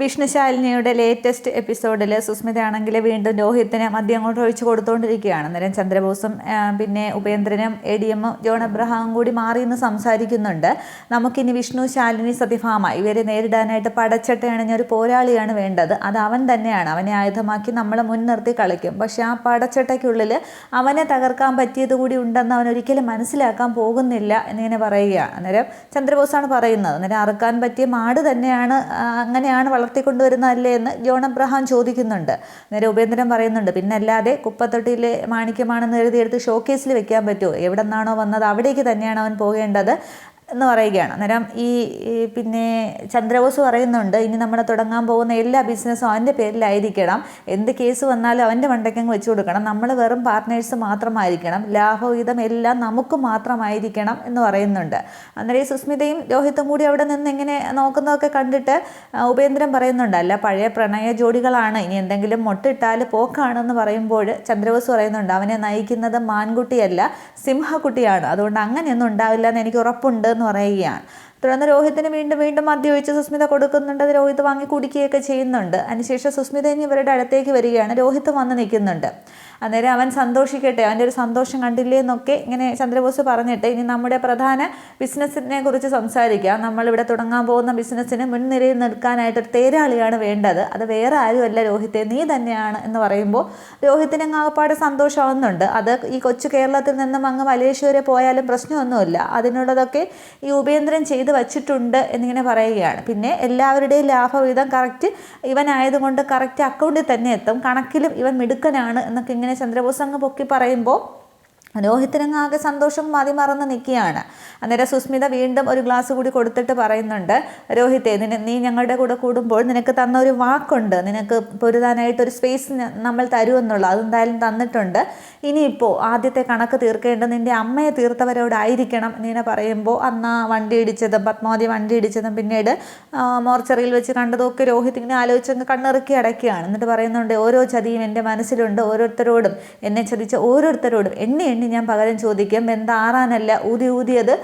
വിഷ്ണുശാലിനിയുടെ latest എപ്പിസോഡിൽ സുസ്മിതയാണെങ്കിൽ വീണ്ടും രോഹിത്തിന് മദ്യം അങ്ങോട്ട് ഒഴിച്ചു കൊടുത്തുകൊണ്ടിരിക്കുകയാണ് അന്നേരം ചന്ദ്രബോസും പിന്നെ ഉപേന്ദ്രനും എ ഡി എമ്മും ജോൺ അബ്രഹാമും കൂടി മാറി എന്ന് സംസാരിക്കുന്നുണ്ട്. നമുക്കിനി വിഷ്ണു ശാലിനി സത്യഭാമ ഇവരെ നേരിടാനായിട്ട് പടച്ചട്ട അണിഞ്ഞ ഒരു പോരാളിയാണ് വേണ്ടത്. അത് അവൻ തന്നെയാണ്. അവനെ ആയുധമാക്കി നമ്മൾ മുൻനിർത്തി കളിക്കും. പക്ഷേ ആ പടച്ചട്ടയ്ക്കുള്ളിൽ അവനെ തകർക്കാൻ പറ്റിയത് കൂടി ഉണ്ടെന്ന് അവൻ ഒരിക്കലും മനസ്സിലാക്കാൻ പോകുന്നില്ല എന്നിങ്ങനെ പറയുകയാണ്. അന്നേരം ചന്ദ്രബോസാണ് പറയുന്നത്. അന്നേരം അറുക്കാൻ പറ്റിയ മാട് തന്നെയാണ് അങ്ങനെയാണ് അങ്ങനെയാണ് വളർത്തിക്കൊണ്ടുവരുന്നതല്ലേ എന്ന് ജോൺ അബ്രഹാം ചോദിക്കുന്നുണ്ട്. നേരെ ഉപേന്ദ്രൻ പറയുന്നുണ്ട് പിന്നെ അല്ലാതെ കുപ്പത്തൊട്ടിയിലെ മാണിക്യമാണെന്ന് എഴുതിയെടുത്ത് ഷോക്കേസിൽ വെക്കാൻ പറ്റുമോ? എവിടെ നിന്നാണോ വന്നത് അവിടേക്ക് തന്നെയാണ് അവൻ പോകേണ്ടത്. എന്ന് പറയുകയാണ്. അന്നേരം ഈ പിന്നെ ചന്ദ്രബോസ് പറയുന്നുണ്ട് ഇനി നമ്മൾ തുടങ്ങാൻ പോകുന്ന എല്ലാ ബിസിനസ്സും അവന്റെ പേരിലായിരിക്കണം. എന്ത് കേസ് വന്നാലും അവന്റെ മണ്ടയ്ക്കങ്ങ് വെച്ച് കൊടുക്കണം. നമ്മൾ വെറും പാർട്ട്നേഴ്സ് മാത്രമായിരിക്കണം. ലാഭവിധം എല്ലാം നമുക്ക് മാത്രമായിരിക്കണം എന്ന് പറയുന്നുണ്ട്. അന്നേരം ഈ സുസ്മിതയും രോഹിത്തും കൂടി അവിടെ നിന്ന് എങ്ങനെ നോക്കുന്നതൊക്കെ കണ്ടിട്ട് ഉപേന്ദ്രൻ പറയുന്നുണ്ട് അല്ല പഴയ പ്രണയ ജോഡികളാണ്. ഇനി എന്തെങ്കിലും മൊട്ടിട്ടാൽ പോക്കാണെന്ന് പറയുമ്പോൾ ചന്ദ്രബോസ് പറയുന്നുണ്ട് അവനെ നയിക്കുന്നത് മാൻകുട്ടിയല്ല സിംഹക്കുട്ടിയാണ്. അതുകൊണ്ട് അങ്ങനെയൊന്നും ഉണ്ടാവില്ല എന്ന് എനിക്ക് ഉറപ്പുണ്ട് എന്ന് പറയുകയാണ്. തുടർന്ന് രോഹിത്തിന് വീണ്ടും വീണ്ടും മദ്യം ഒഴിച്ച് സുസ്മിത കൊടുക്കുന്നുണ്ട്. അത് രോഹിത് വാങ്ങി കുടിക്കുകയൊക്കെ ചെയ്യുന്നുണ്ട്. അതിനുശേഷം സുസ്മിത ഇനി ഇവരുടെ അടുത്തേക്ക് വരികയാണ്. രോഹിത് വന്ന് നിൽക്കുന്നുണ്ട്. അന്നേരം അവൻ സന്തോഷിക്കട്ടെ അവന്റെ ഒരു സന്തോഷം കണ്ടില്ലേ എന്നൊക്കെ ഇങ്ങനെ ചന്ദ്രബോസ് പറഞ്ഞിട്ട് ഇനി നമ്മുടെ പ്രധാന ബിസിനസ്സിനെ കുറിച്ച് സംസാരിക്കാം. നമ്മളിവിടെ തുടങ്ങാൻ പോകുന്ന ബിസിനസ്സിന് മുൻനിരയിൽ നിൽക്കാനായിട്ട് ഒരു തേരാളിയാണ് വേണ്ടത്. അത് വേറെ ആരുമല്ല രോഹിത്തെ നീ തന്നെയാണ് എന്ന് പറയുമ്പോൾ രോഹിത്തിന് ആകപ്പാട് സന്തോഷമാവുന്നുണ്ട്. അത് ഈ കൊച്ചു കേരളത്തിൽ നിന്നും അങ്ങ് മലേഷ്യ വരെ പോയാലും പ്രശ്നമൊന്നുമില്ല. അതിനുള്ളതൊക്കെ ഈ ഉപേന്ദ്രൻ ചെയ്തു വച്ചിട്ടുണ്ട് എന്നിങ്ങനെ പറയുകയാണ്. പിന്നെ എല്ലാവരുടെയും ലാഭവിധം കറക്റ്റ് ഇവനായതുകൊണ്ട് കറക്റ്റ് അക്കൗണ്ടിൽ തന്നെ എത്തും. കണക്കിലും ഇവൻ മിടുക്കനാണ് എന്നൊക്കെ ഇങ്ങനെ ചന്ദ്രബോസ് അങ്ങ് പൊക്കി പറയുമ്പോൾ രോഹിത്തിനങ്ങാകെ സന്തോഷം മതിമറന്ന് നിൽക്കുകയാണ്. അന്നേരം സുസ്മിത വീണ്ടും ഒരു ഗ്ലാസ് കൂടി കൊടുത്തിട്ട് പറയുന്നുണ്ട് രോഹിത്തെ നിന നീ ഞങ്ങളുടെ കൂടെ കൂടുമ്പോൾ നിനക്ക് തന്ന ഒരു വാക്കുണ്ട്. നിനക്ക് പൊരുതാനായിട്ട് ഒരു സ്പേസ് നമ്മൾ തരുമെന്നുള്ളൂ. അതെന്തായാലും തന്നിട്ടുണ്ട്. ഇനിയിപ്പോൾ ആദ്യത്തെ കണക്ക് തീർക്കേണ്ടത് നിന്റെ അമ്മയെ തീർത്തവരോടായിരിക്കണം എന്നിങ്ങനെ പറയുമ്പോൾ അന്ന് വണ്ടി ഇടിച്ചതും പത്മാവതി വണ്ടി ഇടിച്ചതും പിന്നീട് മോർച്ചറിയിൽ വെച്ച് കണ്ടതൊക്കെ രോഹിത് ഇങ്ങനെ ആലോചിച്ചങ്ങ് കണ്ണിറുക്കി അടയ്ക്കുകയാണ്. എന്നിട്ട് പറയുന്നുണ്ട് ഓരോ ചതിയും എന്റെ മനസ്സിലുണ്ട്. ഓരോരുത്തരോടും എന്നെ ചതിച്ച ഓരോരുത്തരോടും എണ്ണി എണ്ണി ഞാൻ പകരം ചോദിക്കും എന്താറാനല്ല ഊതി ഊതിയത്